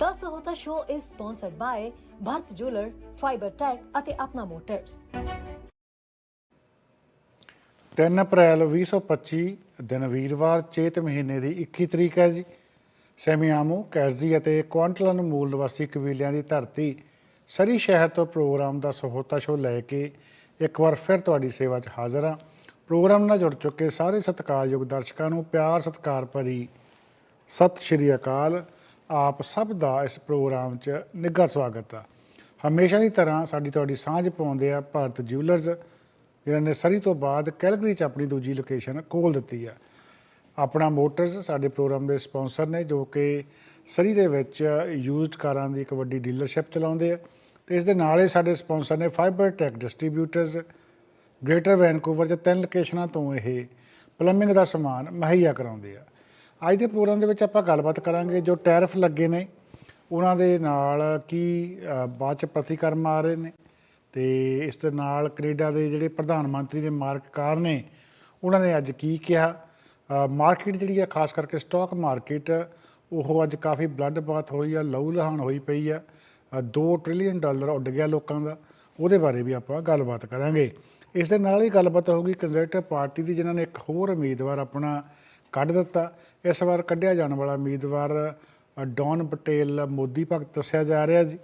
The Sahota Show is sponsored by Bharat Jeweler, Fiber Tech ਅਤੇ Apna motors 3 ਅਪ੍ਰੈਲ 2025 ਦਿਨ ਵੀਰਵਾਰ ਚੇਤ ਮਹੀਨੇ ਦੀ 21 ਤਰੀਕ ਹੈ ਜੀ। ਸੈਮੀਆਮੂ ਕੈਰਜ਼ੀ ਅਤੇ ਕੁਆਂਟਲਨ ਮੂਲ ਨਿਵਾਸੀ ਕਬੀਲਿਆਂ ਦੀ ਧਰਤੀ ਸਰੀ ਸ਼ਹਿਰ ਤੋਂ ਪ੍ਰੋਗਰਾਮ ਦਾ ਸਹੋਤਾ ਸ਼ੋ ਲੈ ਕੇ ਇੱਕ ਵਾਰ ਫਿਰ ਤੁਹਾਡੀ ਸੇਵਾ 'ਚ ਹਾਜ਼ਰ ਹਾਂ। ਪ੍ਰੋਗਰਾਮ ਨਾਲ ਜੁੜ ਚੁੱਕੇ ਸਾਰੇ ਸਤਿਕਾਰਯੋਗ ਦਰਸ਼ਕਾਂ ਨੂੰ ਪਿਆਰ ਸਤਿਕਾਰ ਭਰੀ ਸਤਿ ਸ਼੍ਰੀ ਅਕਾਲ। ਆਪ ਸਭ ਦਾ ਇਸ ਪ੍ਰੋਗਰਾਮ 'ਚ ਨਿੱਘਾ ਸਵਾਗਤ ਆ। ਹਮੇਸ਼ਾ ਦੀ ਤਰ੍ਹਾਂ ਸਾਡੀ ਤੁਹਾਡੀ ਸਾਂਝ ਪਾਉਂਦੇ ਆ ਭਾਰਤ ਜਿਊਲਰਸ ਜਿਨ੍ਹਾਂ ਨੇ ਸਰੀ ਤੋਂ ਬਾਅਦ ਕੈਲਗਰੀ 'ਚ ਆਪਣੀ ਦੂਜੀ ਲੋਕੇਸ਼ਨ ਖੋਲ ਦਿੱਤੀ ਆ। ਆਪਣਾ ਮੋਟਰਸ ਸਾਡੇ ਪ੍ਰੋਗਰਾਮ ਦੇ ਸਪਾਂਸਰ ਨੇ, ਜੋ ਕਿ ਸਰੀ ਦੇ ਵਿੱਚ ਯੂਜ਼ਡ ਕਾਰਾਂ ਦੀ ਇੱਕ ਵੱਡੀ ਡੀਲਰਸ਼ਿਪ ਚਲਾਉਂਦੇ ਆ। ਤੇ ਇਸ ਦੇ ਨਾਲ ਹੀ ਸਾਡੇ ਸਪਾਂਸਰ ਨੇ Fibre Tech distributors Greater Vancouver 'ਚ ਤਿੰਨ ਲੋਕੇਸ਼ਨਾਂ ਤੋਂ ਇਹ ਪਲੰਬਿੰਗ ਦਾ ਸਮਾਨ ਮੁਹੱਈਆ ਕਰਾਉਂਦੇ ਆ। ਅੱਜ ਦੇ ਪ੍ਰੋਗਰਾਮ ਦੇ ਵਿੱਚ ਆਪਾਂ ਗੱਲਬਾਤ ਕਰਾਂਗੇ ਜੋ ਟੈਰਫ ਲੱਗੇ ਨੇ, ਉਹਨਾਂ ਦੇ ਨਾਲ ਕੀ ਬਾਅਦ ਚ ਪ੍ਰਤੀਕਰਮ ਆ ਰਹੇ ਨੇ ਤੇ ਇਸ ਦੇ ਨਾਲ ਕੈਨੇਡਾ ਦੇ ਜਿਹੜੇ ਪ੍ਰਧਾਨ ਮੰਤਰੀ ਦੇ ਮਾਰਕਕਾਰ ਨੇ, ਉਹਨਾਂ ਨੇ ਅੱਜ ਕੀ ਕਿਹਾ? ਮਾਰਕੀਟ ਜਿਹੜੀ ਆ, ਖਾਸ ਕਰਕੇ ਸਟਾਕ ਮਾਰਕੀਟ, ਉਹ ਅੱਜ ਕਾਫੀ ਬਲੱਡ ਬਾਥ ਹੋਈ ਆ, ਲਹੂ ਲਹਾਨ ਹੋਈ ਪਈ ਆ 2 ਟ੍ਰਿਲੀਅਨ ਡਾਲਰ ਉੱਡ ਗਿਆ ਲੋਕਾਂ ਦਾ, ਉਹਦੇ ਬਾਰੇ ਵੀ ਆਪਾਂ ਗੱਲਬਾਤ ਕਰਾਂਗੇ। ਇਸ ਦੇ ਨਾਲ ਹੀ ਗੱਲਬਾਤ ਹੋਊਗੀ ਕੰਜ਼ਰਵੇਟਿਵ ਪਾਰਟੀ ਦੀ, ਜਿਨ੍ਹਾਂ ਨੇ ਇੱਕ ਹੋਰ ਉਮੀਦਵਾਰ ਆਪਣਾ ਕੱਢ ਦਿੱਤਾ। ਇਸ ਵਾਰ ਕੱਢਿਆ ਜਾਣ ਵਾਲਾ ਉਮੀਦਵਾਰ ਅ, ਡੌਨ ਪਟੇਲ ਮੋਦੀ ਭਗਤ ਦੱਸਿਆ ਜਾ ਰਿਹਾ ਜੀ।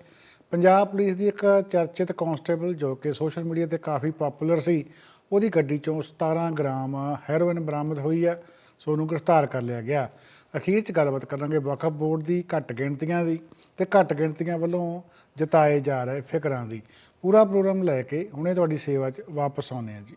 ਪੰਜਾਬ ਪੁਲਿਸ ਦੀ ਇੱਕ ਚਰਚਿਤ ਕਾਂਸਟੇਬਲ ਜੋ ਕਿ ਸੋਸ਼ਲ ਮੀਡੀਆ ਤੇ ਕਾਫੀ ਪਪੂਲਰ ਸੀ ਉਹਦੀ ਗੱਡੀ ਚੋਂ 17 ਗ੍ਰਾਮ ਹੈਰੋਇਨ ਬਰਾਮਦ ਹੋਈ ਹੈ ਸੋ ਉਹਨੂੰ ਗ੍ਰਿਫਤਾਰ ਕਰ ਲਿਆ ਗਿਆ। ਅਖੀਰ 'ਚ ਗੱਲਬਾਤ ਕਰਾਂਗੇ ਵਕਫ ਬੋਰਡ ਦੀ ਘੱਟ ਗਿਣਤੀਆਂ ਦੀ ਤੇ ਘੱਟ ਗਿਣਤੀਆਂ ਵੱਲੋਂ ਜਤਾਏ ਜਾ ਰਹੇ ਫਿਕਰਾਂ ਦੀ। ਪੂਰਾ ਪ੍ਰੋਗਰਾਮ ਲੈ ਕੇ ਹੁਣੇ ਤੁਹਾਡੀ ਸੇਵਾ 'ਚ ਵਾਪਸ ਆਉਂਦੇ ਹਾਂ ਜੀ।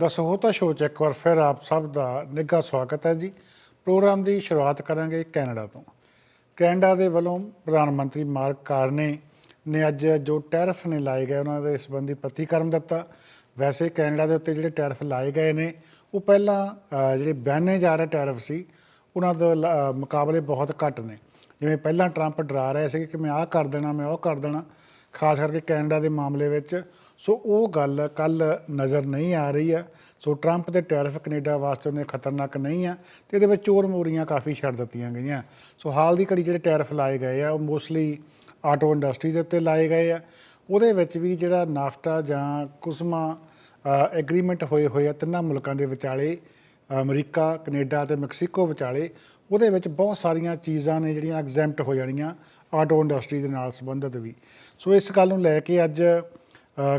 ਦੱਸੋ ਤਾਂ ਸ਼ੋਅ 'ਚ ਇੱਕ ਵਾਰ ਫਿਰ ਆਪ ਸਭ ਦਾ ਨਿੱਘਾ ਸਵਾਗਤ ਹੈ ਜੀ। ਪ੍ਰੋਗਰਾਮ ਦੀ ਸ਼ੁਰੂਆਤ ਕਰਾਂਗੇ ਕੈਨੇਡਾ ਤੋਂ। ਕੈਨੇਡਾ ਦੇ ਵੱਲੋਂ ਪ੍ਰਧਾਨ ਮੰਤਰੀ ਮਾਰਕ ਕਾਰਨੇ ਨੇ ਅੱਜ ਜੋ ਟੈਰਫ ਨੇ ਲਾਏ ਗਏ, ਉਹਨਾਂ ਦੇ ਸੰਬੰਧੀ ਪ੍ਰਤੀਕਰਮ ਦਿੱਤਾ। ਵੈਸੇ ਕੈਨੇਡਾ ਦੇ ਉੱਤੇ ਜਿਹੜੇ ਟੈਰਫ ਲਾਏ ਗਏ ਨੇ, ਉਹ ਪਹਿਲਾਂ ਜਿਹੜੇ ਬਿਆਨੇ ਜਾ ਰਹੇ ਟੈਰਫ ਸੀ, ਉਹਨਾਂ ਦੇ ਲ- ਮੁਕਾਬਲੇ ਬਹੁਤ ਘੱਟ ਨੇ। ਜਿਵੇਂ ਪਹਿਲਾਂ ਟਰੰਪ ਡਰਾ ਰਹੇ ਸੀ ਕਿ ਮੈਂ ਆਹ ਕਰ ਦੇਣਾ, ਮੈਂ ਉਹ ਕਰ ਦੇਣਾ। ਖਾਸ ਕਰਕੇ ਕੈਨੇਡਾ ਦੇ ਮਾਮਲੇ ਵਿੱਚ ਸੋ ਉਹ ਗੱਲ ਕੱਲ ਨਜ਼ਰ ਨਹੀਂ ਆ ਰਹੀ ਆ ਸੋ ਟਰੰਪ ਦੇ ਟੈਰਿਫ ਕੈਨੇਡਾ ਵਾਸਤੇ ਉਹਨੇ ਖਤਰਨਾਕ ਨਹੀਂ ਆ ਤੇ ਇਹਦੇ ਵਿੱਚ ਚੋਰ ਮੋਰੀਆਂ ਕਾਫੀ ਛੱਡ ਦਿੱਤੀਆਂ ਗਈਆਂ। ਸੋ ਹਾਲ ਦੀ ਘੜੀ ਜਿਹੜੇ ਟੈਰਿਫ ਲਾਏ ਗਏ ਆ, ਉਹ ਮੋਸਟਲੀ ਆਟੋ ਇੰਡਸਟਰੀ ਦੇ ਉੱਤੇ ਲਾਏ ਗਏ ਆ। ਉਹਦੇ ਵਿੱਚ ਵੀ ਜਿਹੜਾ ਨਾਫਟਾ ਜਾਂ ਕੁਸਮਾ ਐਗਰੀਮੈਂਟ ਹੋਏ ਹੋਏ ਆ ਤਿੰਨਾਂ ਮੁਲਕਾਂ ਦੇ ਵਿਚਾਲੇ, ਅਮਰੀਕਾ, ਕੈਨੇਡਾ ਤੇ ਮੈਕਸੀਕੋ ਵਿਚਾਲੇ, ਉਹਦੇ ਵਿੱਚ ਬਹੁਤ ਸਾਰੀਆਂ ਚੀਜ਼ਾਂ ਨੇ ਜਿਹੜੀਆਂ ਐਗਜ਼ੈਂਪਟ ਹੋ ਜਾਣੀਆਂ ਆਟੋ ਇੰਡਸਟਰੀ ਦੇ ਨਾਲ ਸੰਬੰਧਿਤ ਵੀ। ਸੋ ਇਸ ਗੱਲ ਨੂੰ ਲੈ ਕੇ ਅੱਜ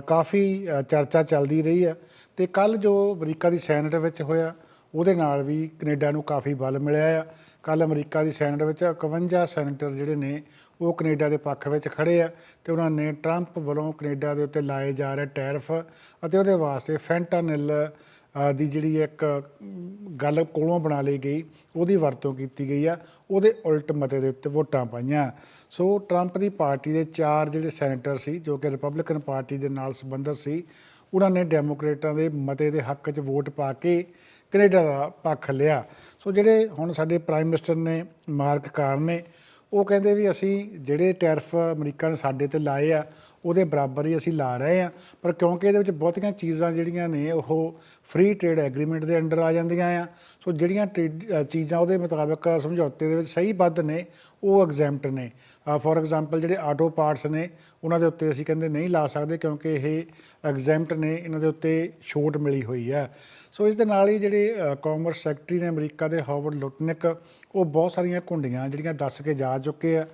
ਕਾਫੀ ਚਰਚਾ ਚੱਲਦੀ ਰਹੀ ਆ ਤੇ ਕੱਲ ਜੋ ਅਮਰੀਕਾ ਦੀ ਸੈਨੇਟ ਵਿੱਚ ਹੋਇਆ, ਉਹਦੇ ਨਾਲ ਵੀ ਕੈਨੇਡਾ ਨੂੰ ਕਾਫੀ ਬਲ ਮਿਲਿਆ ਆ। ਕੱਲ ਅਮਰੀਕਾ ਦੀ ਸੈਨੇਟ ਵਿੱਚ 51 ਸੈਨੇਟਰ ਜਿਹੜੇ ਨੇ, ਉਹ ਕੈਨੇਡਾ ਦੇ ਪੱਖ ਵਿੱਚ ਖੜੇ ਆ ਤੇ ਉਹਨਾਂ ਨੇ ਟਰੰਪ ਵੱਲੋਂ ਕੈਨੇਡਾ ਦੇ ਉੱਤੇ ਲਾਏ ਜਾ ਰਹੇ ਟੈਰਫ ਅਤੇ ਉਹਦੇ ਵਾਸਤੇ ਫੈਂਟਾਨਿਲ ਦੀ ਜਿਹੜੀ ਇੱਕ ਗੱਲ ਕੋਲੋਂ ਬਣਾ ਲਈ ਗਈ, ਉਹਦੀ ਵਰਤੋਂ ਕੀਤੀ ਗਈ ਆ। ਉਹਦੇ ਉਲਟ ਮਤੇ ਦੇ ਉੱਤੇ ਵੋਟਾਂ ਪਾਈਆਂ। ਸੋ ਟਰੰਪ ਦੀ ਪਾਰਟੀ ਦੇ ਚਾਰ ਜਿਹੜੇ ਸੈਨੇਟਰ ਸੀ, ਜੋ ਕਿ ਰਿਪਬਲਿਕਨ ਪਾਰਟੀ ਦੇ ਨਾਲ ਸੰਬੰਧਿਤ ਸੀ, ਉਹਨਾਂ ਨੇ ਡੈਮੋਕ੍ਰੇਟਾਂ ਦੇ ਮਤੇ ਦੇ ਹੱਕ 'ਚ ਵੋਟ ਪਾ ਕੇ ਕੈਨੇਡਾ ਦਾ ਪੱਖ ਲਿਆ। ਸੋ ਜਿਹੜੇ ਹੁਣ ਸਾਡੇ ਪ੍ਰਾਈਮ ਮਿਨਿਸਟਰ ਨੇ, ਮਾਰਕ ਕਾਰ ਨੇ, ਉਹ ਕਹਿੰਦੇ ਵੀ ਅਸੀਂ ਜਿਹੜੇ ਟੈਰਫ ਅਮਰੀਕਾ ਨੇ ਸਾਡੇ ਤੇ ਲਾਏ ਆ, ਉਹਦੇ ਬਰਾਬਰ ਹੀ ਅਸੀਂ ਲਾ ਰਹੇ ਆ। ਪਰ ਕਿਉਂਕਿ ਇਹਦੇ ਵਿੱਚ ਬਹੁਤੀਆਂ ਚੀਜ਼ਾਂ ਜਿਹੜੀਆਂ ਨੇ, ਉਹ ਫ੍ਰੀ ਟ੍ਰੇਡ ਐਗਰੀਮੈਂਟ ਦੇ ਅੰਡਰ ਆ ਜਾਂਦੀਆਂ ਆ। ਸੋ ਜਿਹੜੀਆਂ trade, ਚੀਜ਼ਾਂ ਉਹਦੇ ਮੁਤਾਬਕ ਸਮਝੌਤੇ ਦੇ ਵਿੱਚ ਸਹੀ ਬੱਧ ਨੇ ਉਹ ਐਗਜ਼ੈਂਪਟ ਨੇ। ਫੋਰ ਐਗਜ਼ਾਮਪਲ ਜਿਹੜੇ ਆਟੋ ਪਾਰਟਸ ਨੇ ਉਹਨਾਂ ਦੇ ਉੱਤੇ ਅਸੀਂ ਕਹਿੰਦੇ ਨਹੀਂ ਲਾ ਸਕਦੇ ਕਿਉਂਕਿ ਇਹ ਐਗਜ਼ੈਂਪਟ ਨੇ ਇਹਨਾਂ ਦੇ ਉੱਤੇ ਛੋਟ ਮਿਲੀ ਹੋਈ ਆ ਸੋ ਇਸ ਦੇ ਨਾਲ ਹੀ ਜਿਹੜੇ ਕਾਮਰਸ ਸੈਕਟਰੀ ਨੇ ਅਮਰੀਕਾ ਦੇ ਹਾਵਰਡ ਲੁਟਨਿਕ ਉਹ ਬਹੁਤ ਸਾਰੀਆਂ ਘੁੰਡੀਆਂ ਜਿਹੜੀਆਂ ਦੱਸ ਕੇ ਜਾ ਚੁੱਕੇ ਆ।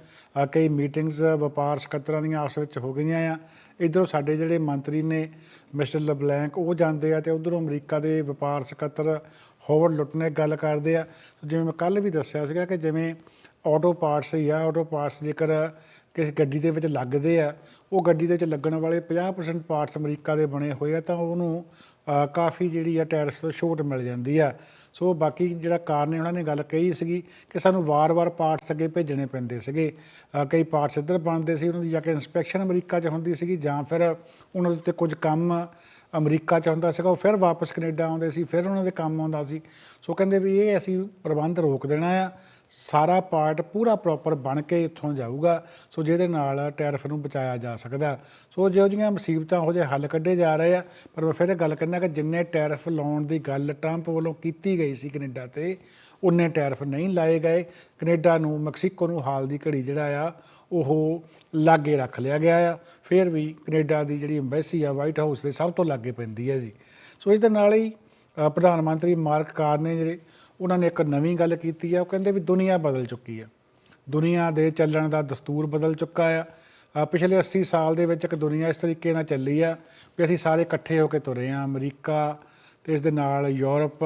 ਕਈ ਮੀਟਿੰਗਸ ਵਪਾਰ ਸਕੱਤਰਾਂ ਦੀਆਂ ਆਪਸ ਵਿੱਚ ਹੋ ਗਈਆਂ ਆ। ਇਧਰੋਂ ਸਾਡੇ ਜਿਹੜੇ ਮੰਤਰੀ ਨੇ, ਮਿਸਟਰ ਲਬਲੈਂਕ, ਉਹ ਜਾਂਦੇ ਆ ਤੇ ਉਧਰੋਂ ਅਮਰੀਕਾ ਦੇ ਵਪਾਰ ਸਕੱਤਰ ਹਾਵਰਡ ਲੁਟਨਿਕ ਗੱਲ ਕਰਦੇ ਆ। ਜਿਵੇਂ ਮੈਂ ਕੱਲ ਵੀ ਦੱਸਿਆ ਸੀਗਾ ਕਿ ਜਿਵੇਂ ਆਟੋ ਪਾਰਟਸ ਹੀ ਆ, ਆਟੋ ਪਾਰਟਸ ਜੇਕਰ ਕਿਸੇ ਗੱਡੀ ਦੇ ਵਿੱਚ ਲੱਗਦੇ ਆ, ਉਹ ਗੱਡੀ ਦੇ ਵਿੱਚ ਲੱਗਣ ਵਾਲੇ 50% ਪਾਰਟਸ ਅਮਰੀਕਾ ਦੇ ਬਣੇ ਹੋਏ ਆ, ਤਾਂ ਉਹਨੂੰ ਕਾਫੀ ਜਿਹੜੀ ਆ ਟੈਰਿਫ ਤੋਂ ਛੋਟ ਮਿਲ ਜਾਂਦੀ ਆ। ਸੋ ਬਾਕੀ ਜਿਹੜਾ ਕਾਰਨ ਨੇ ਉਹਨਾਂ ਨੇ ਗੱਲ ਕਹੀ ਸੀਗੀ ਕਿ ਸਾਨੂੰ ਵਾਰ-ਵਾਰ ਪਾਰਟਸ ਅੱਗੇ ਭੇਜਣੇ ਪੈਂਦੇ ਸੀਗੇ। ਕਈ ਪਾਰਟਸ ਇੱਧਰ ਬਣਦੇ ਸੀ, ਉਹਨਾਂ ਦੀ ਜਾ ਕੇ ਇਨਸਪੈਕਸ਼ਨ ਅਮਰੀਕਾ 'ਚ ਹੁੰਦੀ ਸੀਗੀ ਜਾਂ ਫਿਰ ਉਹਨਾਂ ਦੇ ਉੱਤੇ ਕੁਝ ਕੰਮ ਅਮਰੀਕਾ 'ਚ ਹੁੰਦਾ ਸੀਗਾ, ਉਹ ਫਿਰ ਵਾਪਸ ਕੈਨੇਡਾ ਆਉਂਦੇ ਸੀ, ਫਿਰ ਉਹਨਾਂ ਦੇ ਕੰਮ ਆਉਂਦਾ ਸੀ। ਸੋ ਕਹਿੰਦੇ ਵੀ ਇਹ ਅਸੀਂ ਪ੍ਰਬੰਧ ਰੋਕ ਦੇਣਾ ਆ। ਸਾਰਾ ਪਾਰਟ ਪੂਰਾ ਪ੍ਰੋਪਰ ਬਣ ਕੇ ਇੱਥੋਂ ਜਾਊਗਾ। ਸੋ ਜਿਹਦੇ ਨਾਲ ਟੈਰਫ ਨੂੰ ਬਚਾਇਆ ਜਾ ਸਕਦਾ। ਸੋ ਜਿਹੋ ਜਿਹੀਆਂ ਮੁਸੀਬਤਾਂ ਹੋ ਜੇ ਹੱਲ ਕੱਢੇ ਜਾ ਰਹੇ ਆ। ਪਰ ਮੈਂ ਫਿਰ ਗੱਲ ਕਰਨਾ ਕਿ ਜਿੰਨੇ ਟੈਰਫ ਲਾਉਣ ਦੀ ਗੱਲ ਟਰੰਪ ਵੱਲੋਂ ਕੀਤੀ ਗਈ ਸੀ ਕੈਨੇਡਾ ਤੇ ਉਨੇ ਟੈਰਫ ਨਹੀਂ ਲਾਏ ਗਏ। ਕੈਨੇਡਾ ਨੂੰ, ਮੈਕਸੀਕੋ ਨੂੰ ਹਾਲ ਦੀ ਘੜੀ ਜਿਹੜਾ ਆ, ਉਹ ਲਾਗੇ ਰੱਖ ਲਿਆ ਗਿਆ ਆ। ਫਿਰ ਵੀ ਕੈਨੇਡਾ ਦੀ ਜਿਹੜੀ ਐਮਬੈਸੀ ਆ, ਵਾਈਟ ਹਾਊਸ ਦੇ ਸਭ ਤੋਂ ਲਾਗੇ ਪੈਂਦੀ ਹੈ ਜੀ। ਸੋ ਇਸ ਦੇ ਨਾਲ ਹੀ ਪ੍ਰਧਾਨ ਮੰਤਰੀ ਮਾਰਕ ਕਾਰ ਨੇ ਜਿਹੜੇ ਉਹਨਾਂ ਨੇ ਇੱਕ ਨਵੀਂ ਗੱਲ ਕੀਤੀ ਆ, ਉਹ ਕਹਿੰਦੇ ਵੀ ਦੁਨੀਆ ਬਦਲ ਚੁੱਕੀ ਆ। ਦੁਨੀਆ ਦੇ ਚੱਲਣ ਦਾ ਦਸਤੂਰ ਬਦਲ ਚੁੱਕਾ ਆ। ਪਿਛਲੇ 80 ਸਾਲ ਦੇ ਵਿੱਚ ਇੱਕ ਦੁਨੀਆ ਇਸ ਤਰੀਕੇ ਨਾਲ ਚੱਲੀ ਆ ਵੀ ਅਸੀਂ ਸਾਰੇ ਇਕੱਠੇ ਹੋ ਕੇ ਤੁਰੇ ਆ, ਅਮਰੀਕਾ, ਤੇ ਇਸ ਦੇ ਨਾਲ ਯੂਰਪ,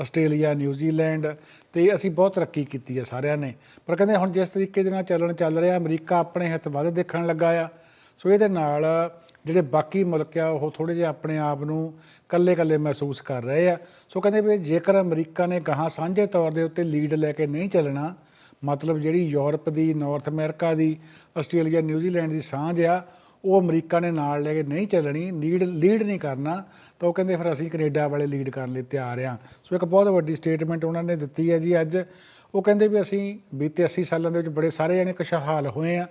ਆਸਟ੍ਰੇਲੀਆ, ਨਿਊਜ਼ੀਲੈਂਡ, ਤੇ ਅਸੀਂ ਬਹੁਤ ਤਰੱਕੀ ਕੀਤੀ ਆ ਸਾਰਿਆਂ ਨੇ। ਪਰ ਕਹਿੰਦੇ ਹੁਣ ਜਿਸ ਤਰੀਕੇ ਦੇ ਨਾਲ ਚੱਲਣ ਚੱਲ ਰਿਹਾ, ਅਮਰੀਕਾ ਆਪਣੇ ਹਿੱਤ ਵੱਧ ਦੇਖਣ ਲੱਗਾ ਆ। ਸੋ ਇਹਦੇ ਨਾਲ ਜਿਹੜੇ ਬਾਕੀ ਮੁਲਕ ਆ, ਉਹ ਥੋੜੇ ਜਿਹਾ ਆਪਣੇ ਆਪ ਨੂੰ ਕੱਲੇ-ਕੱਲੇ ਮਹਿਸੂਸ ਕਰ ਰਹੇ ਆ। ਸੋ ਕਹਿੰਦੇ ਵੀ ਜੇਕਰ ਅਮਰੀਕਾ ਨੇ ਗਾਹਾਂ ਸਾਂਝੇ ਤੌਰ ਦੇ ਉੱਤੇ ਲੀਡ ਲੈ ਕੇ ਨਹੀਂ ਚੱਲਣਾ, ਮਤਲਬ ਜਿਹੜੀ ਯੂਰਪ ਦੀ, ਨਾਰਥ ਅਮਰੀਕਾ ਦੀ, ਆਸਟ੍ਰੇਲੀਆ, ਨਿਊਜ਼ੀਲੈਂਡ ਦੀ ਸਾਂਝ ਆ, ਉਹ ਅਮਰੀਕਾ ਨੇ ਨਾਲ ਲੈ ਕੇ ਨਹੀਂ ਚੱਲਣੀ, ਲੀਡ ਲੀਡ ਨਹੀਂ ਕਰਨਾ, ਤਾਂ ਉਹ ਕਹਿੰਦੇ ਫਿਰ ਅਸੀਂ ਕੈਨੇਡਾ ਵਾਲੇ ਲੀਡ ਕਰਨ ਲਈ ਤਿਆਰ ਆ। ਸੋ ਇੱਕ ਬਹੁਤ ਵੱਡੀ ਸਟੇਟਮੈਂਟ ਉਹਨਾਂ ਨੇ ਦਿੱਤੀ ਹੈ ਜੀ ਅੱਜ। ਉਹ ਕਹਿੰਦੇ ਵੀ ਅਸੀਂ ਬੀਤੇ 80 ਸਾਲਾਂ ਦੇ ਵਿੱਚ ਬੜੇ ਸਾਰੇ ਜਣੇ ਖੁਸ਼ਹਾਲ ਹੋਏ ਆ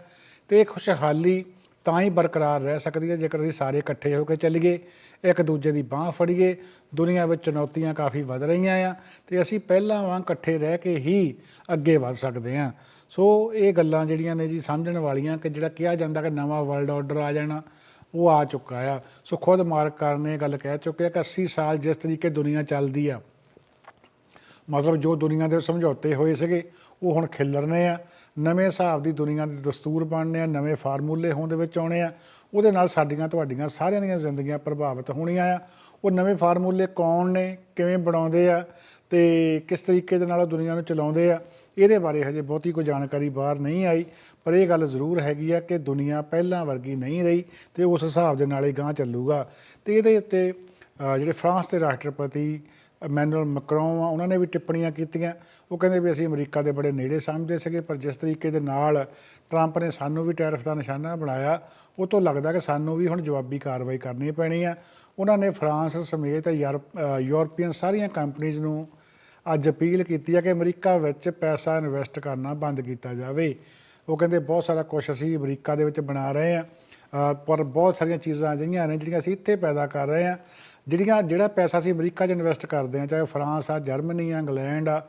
ਤੇ ਇਹ ਖੁਸ਼ਹਾਲੀ ਤਾਂ ਹੀ ਬਰਕਰਾਰ ਰਹਿ ਸਕਦੀ ਹੈ, ਜੇਕਰ ਅਸੀਂ ਸਾਰੇ ਇਕੱਠੇ ਹੋ ਕੇ ਚੱਲੀਏ, ਇੱਕ ਦੂਜੇ ਦੀ ਬਾਹ ਫੜੀਏ, ਦੁਨੀਆ ਵਿੱਚ ਚੁਣੌਤੀਆਂ ਕਾਫੀ ਵੱਧ ਰਹੀਆਂ ਆ, ਤੇ ਅਸੀਂ ਪਹਿਲਾਂ ਵਾਂਗ ਇਕੱਠੇ ਰਹਿ ਕੇ ਹੀ ਅੱਗੇ ਵੱਧ ਸਕਦੇ ਹਾਂ। ਸੋ ਇਹ ਗੱਲਾਂ ਜਿਹੜੀਆਂ ਨੇ ਜੀ, ਸਮਝਣ ਵਾਲੀਆਂ ਕਿ ਜਿਹੜਾ ਕਿਹਾ ਜਾਂਦਾ ਕਿ ਨਵਾਂ ਵਰਲਡ ਆਰਡਰ ਆ ਜਾਣਾ, ਉਹ ਆ ਚੁੱਕਾ ਆ। ਸੋ ਖੁਦ ਮਾਰਕ ਕਾਰ ਨੇ ਇਹ ਗੱਲ ਕਹਿ ਚੁੱਕਿਆ ਕਿ 80 ਸਾਲ ਜਿਸ ਤਰੀਕੇ ਦੁਨੀਆ ਚੱਲਦੀ ਆ, ਮਤਲਬ ਜੋ ਦੁਨੀਆ ਦੇ ਸਮਝੌਤੇ ਹੋਏ ਸੀਗੇ, ਉਹ ਹੁਣ ਖਿਲਰਨੇ ਆ। ਨਵੇਂ ਹਿਸਾਬ ਦੀ ਦੁਨੀਆ ਦੇ ਦਸਤੂਰ ਬਣਨੇ ਆ, ਨਵੇਂ ਫਾਰਮੂਲੇ ਹੋਣ ਦੇ ਵਿੱਚ ਆਉਣੇ ਆ, ਉਹਦੇ ਨਾਲ ਸਾਡੀਆਂ ਤੁਹਾਡੀਆਂ ਸਾਰਿਆਂ ਦੀਆਂ ਜ਼ਿੰਦਗੀਆਂ ਪ੍ਰਭਾਵਿਤ ਹੋਣੀਆਂ ਆ। ਉਹ ਨਵੇਂ ਫਾਰਮੂਲੇ ਕੌਣ ਨੇ, ਕਿਵੇਂ ਬਣਾਉਂਦੇ ਆ ਤੇ ਕਿਸ ਤਰੀਕੇ ਦੇ ਨਾਲ ਉਹ ਦੁਨੀਆ ਨੂੰ ਚਲਾਉਂਦੇ ਆ, ਇਹਦੇ ਬਾਰੇ ਹਜੇ ਬਹੁਤੀ ਕੋਈ ਜਾਣਕਾਰੀ ਬਾਹਰ ਨਹੀਂ ਆਈ, ਪਰ ਇਹ ਗੱਲ ਜ਼ਰੂਰ ਹੈਗੀ ਆ ਕਿ ਦੁਨੀਆ ਪਹਿਲਾਂ ਵਰਗੀ ਨਹੀਂ ਰਹੀ ਤੇ ਉਸ ਹਿਸਾਬ ਦੇ ਨਾਲ ਹੀ ਗਾਂ ਚੱਲੂਗਾ। ਤੇ ਇਹਦੇ ਉੱਤੇ ਜਿਹੜੇ ਫਰਾਂਸ ਦੇ ਰਾਸ਼ਟਰਪਤੀ ਮੈਨੂਅਲ ਮੈਕਰੋਨ ਆ, ਉਹਨਾਂ ਨੇ ਵੀ ਟਿੱਪਣੀਆਂ ਕੀਤੀਆਂ। ਉਹ ਕਹਿੰਦੇ ਵੀ ਅਸੀਂ ਅਮਰੀਕਾ ਦੇ ਬੜੇ ਨੇੜੇ ਸਮਝਦੇ ਸੀਗੇ, ਪਰ ਜਿਸ ਤਰੀਕੇ ਦੇ ਨਾਲ ਟਰੰਪ ਨੇ ਸਾਨੂੰ ਵੀ ਟੈਰਫ ਦਾ ਨਿਸ਼ਾਨਾ ਬਣਾਇਆ, ਉਹ ਤੋਂ ਲੱਗਦਾ ਕਿ ਸਾਨੂੰ ਵੀ ਹੁਣ ਜਵਾਬੀ ਕਾਰਵਾਈ ਕਰਨੀ ਪੈਣੀ ਆ। ਉਹਨਾਂ ਨੇ ਫਰਾਂਸ ਸਮੇਤ ਯੂਰਪ- ਯੂਰਪੀਅਨ ਸਾਰੀਆਂ ਕੰਪਨੀਆਂ ਨੂੰ ਅੱਜ ਅਪੀਲ ਕੀਤੀ ਹੈ ਕਿ ਅਮਰੀਕਾ ਵਿੱਚ ਪੈਸਾ ਇਨਵੈਸਟ ਕਰਨਾ ਬੰਦ ਕੀਤਾ ਜਾਵੇ। ਉਹ ਕਹਿੰਦੇ ਬਹੁਤ ਸਾਰਾ ਕੁਝ ਅਸੀਂ ਅਮਰੀਕਾ ਦੇ ਵਿੱਚ ਬਣਾ ਰਹੇ ਆ। ਪਰ ਬਹੁਤ ਸਾਰੀਆਂ ਚੀਜ਼ਾਂ ਅਜਿਹੀਆਂ ਨੇ ਜਿਹੜੀਆਂ ਅਸੀਂ ਇੱਥੇ ਪੈਦਾ ਕਰ ਰਹੇ ਆ। ਜਿਹੜੀਆਂ ਜਿਹੜਾ ਪੈਸਾ ਅਸੀਂ ਅਮਰੀਕਾ 'ਚ ਇਨਵੈਸਟ ਕਰਦੇ ਆ ਚਾਹੇ ਫਰਾਂਸ ਆ, ਜਰਮਨੀ ਆ, ਇੰਗਲੈਂਡ ਆ,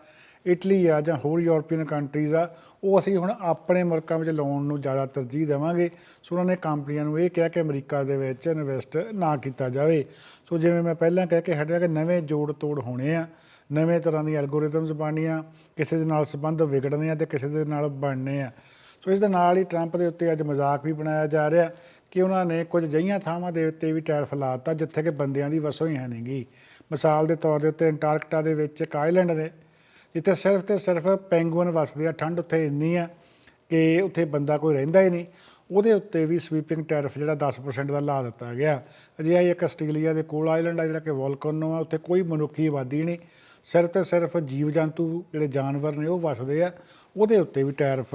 ਇਟਲੀ ਆ ਜਾਂ ਹੋਰ ਯੂਰਪੀਅਨ ਕੰਟਰੀਜ਼ ਆ, ਉਹ ਅਸੀਂ ਹੁਣ ਆਪਣੇ ਮੁਲਕਾਂ ਵਿੱਚ ਲਾਉਣ ਨੂੰ ਜ਼ਿਆਦਾ ਤਰਜੀਹ ਦੇਵਾਂਗੇ। ਸੋ ਉਹਨਾਂ ਨੇ ਕੰਪਨੀਆਂ ਨੂੰ ਇਹ ਕਿਹਾ ਕਿ ਅਮਰੀਕਾ ਦੇ ਵਿੱਚ ਇਨਵੈਸਟ ਨਾ ਕੀਤਾ ਜਾਵੇ। ਸੋ ਜਿਵੇਂ ਮੈਂ ਪਹਿਲਾਂ ਕਹਿ ਕੇ ਹਟਿਆ ਕਿ ਨਵੇਂ ਜੋੜ ਤੋੜ ਹੋਣੇ ਆ, ਨਵੇਂ ਤਰ੍ਹਾਂ ਦੀਆਂ ਐਲਗੋਰਿਥਮਸ ਬਣਨੀਆਂ, ਕਿਸੇ ਦੇ ਨਾਲ ਸੰਬੰਧ ਵਿਗੜਨੇ ਆ ਤੇ ਕਿਸੇ ਦੇ ਨਾਲ ਬਣਨੇ ਆ। ਸੋ ਇਸ ਦੇ ਨਾਲ ਹੀ ਟਰੰਪ ਦੇ ਉੱਤੇ ਅੱਜ ਮਜ਼ਾਕ ਵੀ ਬਣਾਇਆ ਜਾ ਰਿਹਾ ਕਿ ਉਹਨਾਂ ਨੇ ਕੁਝ ਜਈਆਂ ਥਾਵਾਂ ਦੇ ਉੱਤੇ ਵੀ ਟੈਰਫ ਲਾਤਾ ਜਿੱਥੇ ਕਿ ਬੰਦਿਆਂ ਦੀ ਵਸੋਂ ਹੀ ਹੈ ਨਹੀਂਗੀ ਮਿਸਾਲ ਦੇ ਤੌਰ ਦੇ ਉੱਤੇ ਅੰਟਾਰਕਟਾ ਦੇ ਵਿੱਚ ਇੱਕ ਆਈਲੈਂਡ ਨੇ ਜਿੱਥੇ ਸਿਰਫ ਤੇ ਸਿਰਫ ਪੈਂਗੂਇਨ ਵੱਸਦੇ ਆ, ਠੰਡ ਉੱਥੇ ਇੰਨੀ ਆ ਕਿ ਉੱਥੇ ਬੰਦਾ ਕੋਈ ਰਹਿੰਦਾ ਹੀ ਨਹੀਂ। ਉਹਦੇ ਉੱਤੇ ਵੀ ਸਵੀਪਿੰਗ ਟੈਰਿਫ ਜਿਹੜਾ 10% ਦਾ ਲਾ ਦਿੱਤਾ ਗਿਆ। ਅਜਿਹਾ ਹੀ ਇੱਕ ਆਸਟ੍ਰੇਲੀਆ ਦੇ ਕੋਲ ਆਈਲੈਂਡ ਆ ਜਿਹੜਾ ਕਿ ਵੋਲਕਨੋ ਆ, ਉੱਥੇ ਕੋਈ ਮਨੁੱਖੀ ਆਬਾਦੀ ਨਹੀਂ। ਸਿਰਫ ਤੇ ਸਿਰਫ ਜੀਵ ਜੰਤੂ ਜਿਹੜੇ ਜਾਨਵਰ ਨੇ ਉਹ ਵਸਦੇ ਆ, ਉਹਦੇ ਉੱਤੇ ਵੀ ਟੈਰਫ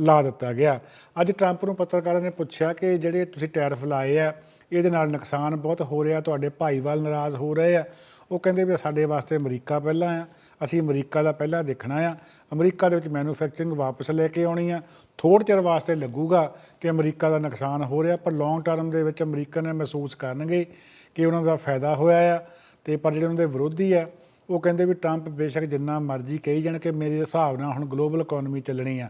ਲਾ ਦਿੱਤਾ ਗਿਆ। ਅੱਜ ਟਰੰਪ ਨੂੰ ਪੱਤਰਕਾਰਾਂ ਨੇ ਪੁੱਛਿਆ ਕਿ ਜਿਹੜੇ ਤੁਸੀਂ ਟੈਰਫ ਲਾਏ ਆ, ਇਹਦੇ ਨਾਲ ਨੁਕਸਾਨ ਬਹੁਤ ਹੋ ਰਿਹਾ, ਤੁਹਾਡੇ ਭਾਈਵਾਲ ਨਾਰਾਜ਼ ਹੋ ਰਹੇ ਆ। ਉਹ ਕਹਿੰਦੇ ਵੀ ਸਾਡੇ ਵਾਸਤੇ ਅਮਰੀਕਾ ਪਹਿਲਾਂ ਆ, ਅਸੀਂ ਅਮਰੀਕਾ ਦਾ ਪਹਿਲਾਂ ਦੇਖਣਾ ਆ। ਅਮਰੀਕਾ ਦੇ ਵਿੱਚ ਮੈਨੂਫੈਕਚਰਿੰਗ ਵਾਪਸ ਲੈ ਕੇ ਆਉਣੀ ਆ। ਥੋੜ੍ਹੇ ਚਿਰ ਵਾਸਤੇ ਲੱਗੂਗਾ ਕਿ ਅਮਰੀਕਾ ਦਾ ਨੁਕਸਾਨ ਹੋ ਰਿਹਾ, ਪਰ ਲੌਂਗ ਟਰਮ ਦੇ ਵਿੱਚ ਅਮਰੀਕਨ ਨੇ ਮਹਿਸੂਸ ਕਰਨਗੇ ਕਿ ਉਹਨਾਂ ਦਾ ਫਾਇਦਾ ਹੋਇਆ ਆ। ਤੇ ਪਰ ਜਿਹੜੇ ਉਹਨਾਂ ਦੇ ਵਿਰੋਧੀ ਆ ਉਹ ਕਹਿੰਦੇ ਵੀ ਟਰੰਪ ਬੇਸ਼ੱਕ ਜਿੰਨਾ ਮਰਜ਼ੀ ਕਹੀ ਜਾਣ ਕਿ ਮੇਰੇ ਹਿਸਾਬ ਨਾਲ ਹੁਣ ਗਲੋਬਲ ਇਕਨੋਮੀ ਚੱਲਣੀ ਆ।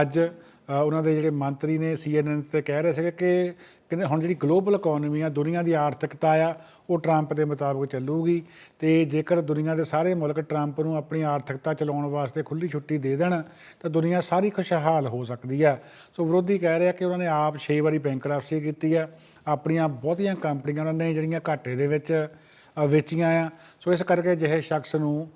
ਅੱਜ ਉਹਨਾਂ ਦੇ ਜਿਹੜੇ ਮੰਤਰੀ ਨੇ ਸੀਐਨਐਨ ਤੇ ਕਹਿ ਰਹੇ ਸੀਗੇ ਕਿ ਕਹਿੰਦੇ ਹੁਣ ਜਿਹੜੀ ਗਲੋਬਲ ਇਕਨੋਮੀ ਆ, ਦੁਨੀਆ ਦੀ ਆਰਥਿਕਤਾ ਆ, ਉਹ ਟਰੰਪ ਦੇ ਮੁਤਾਬਕ ਚੱਲੂਗੀ ਤੇ ਜੇਕਰ ਦੁਨੀਆ ਦੇ ਸਾਰੇ ਮੁਲਕ ਟਰੰਪ ਨੂੰ ਆਪਣੀ ਆਰਥਿਕਤਾ ਚਲਾਉਣ ਵਾਸਤੇ ਖੁੱਲੀ ਛੁੱਟੀ ਦੇ ਦੇਣ, ਤਾਂ ਦੁਨੀਆ ਸਾਰੀ ਖੁਸ਼ਹਾਲ ਹੋ ਸਕਦੀ ਆ। ਸੋ ਵਿਰੋਧੀ ਕਹਿ ਰਿਹਾ ਕਿ ਉਹਨਾਂ ਨੇ ਆਪ 6 ਵਾਰੀ ਬੈਂਕਰਪਸੀ ਕੀਤੀ ਆ, ਆਪਣੀਆਂ ਬਹੁਤੀਆਂ ਕੰਪਨੀਆਂ ਉਹਨਾਂ ਨੇ ਜਿਹੜੀਆਂ ਘਾਟੇ ਦੇ ਵਿੱਚ ਵੇਚੀਆਂ ਆ। ਸੋ ਇਸ ਕਰਕੇ ਜਿਹੇ ਸ਼ਖਸ ਨੂੰ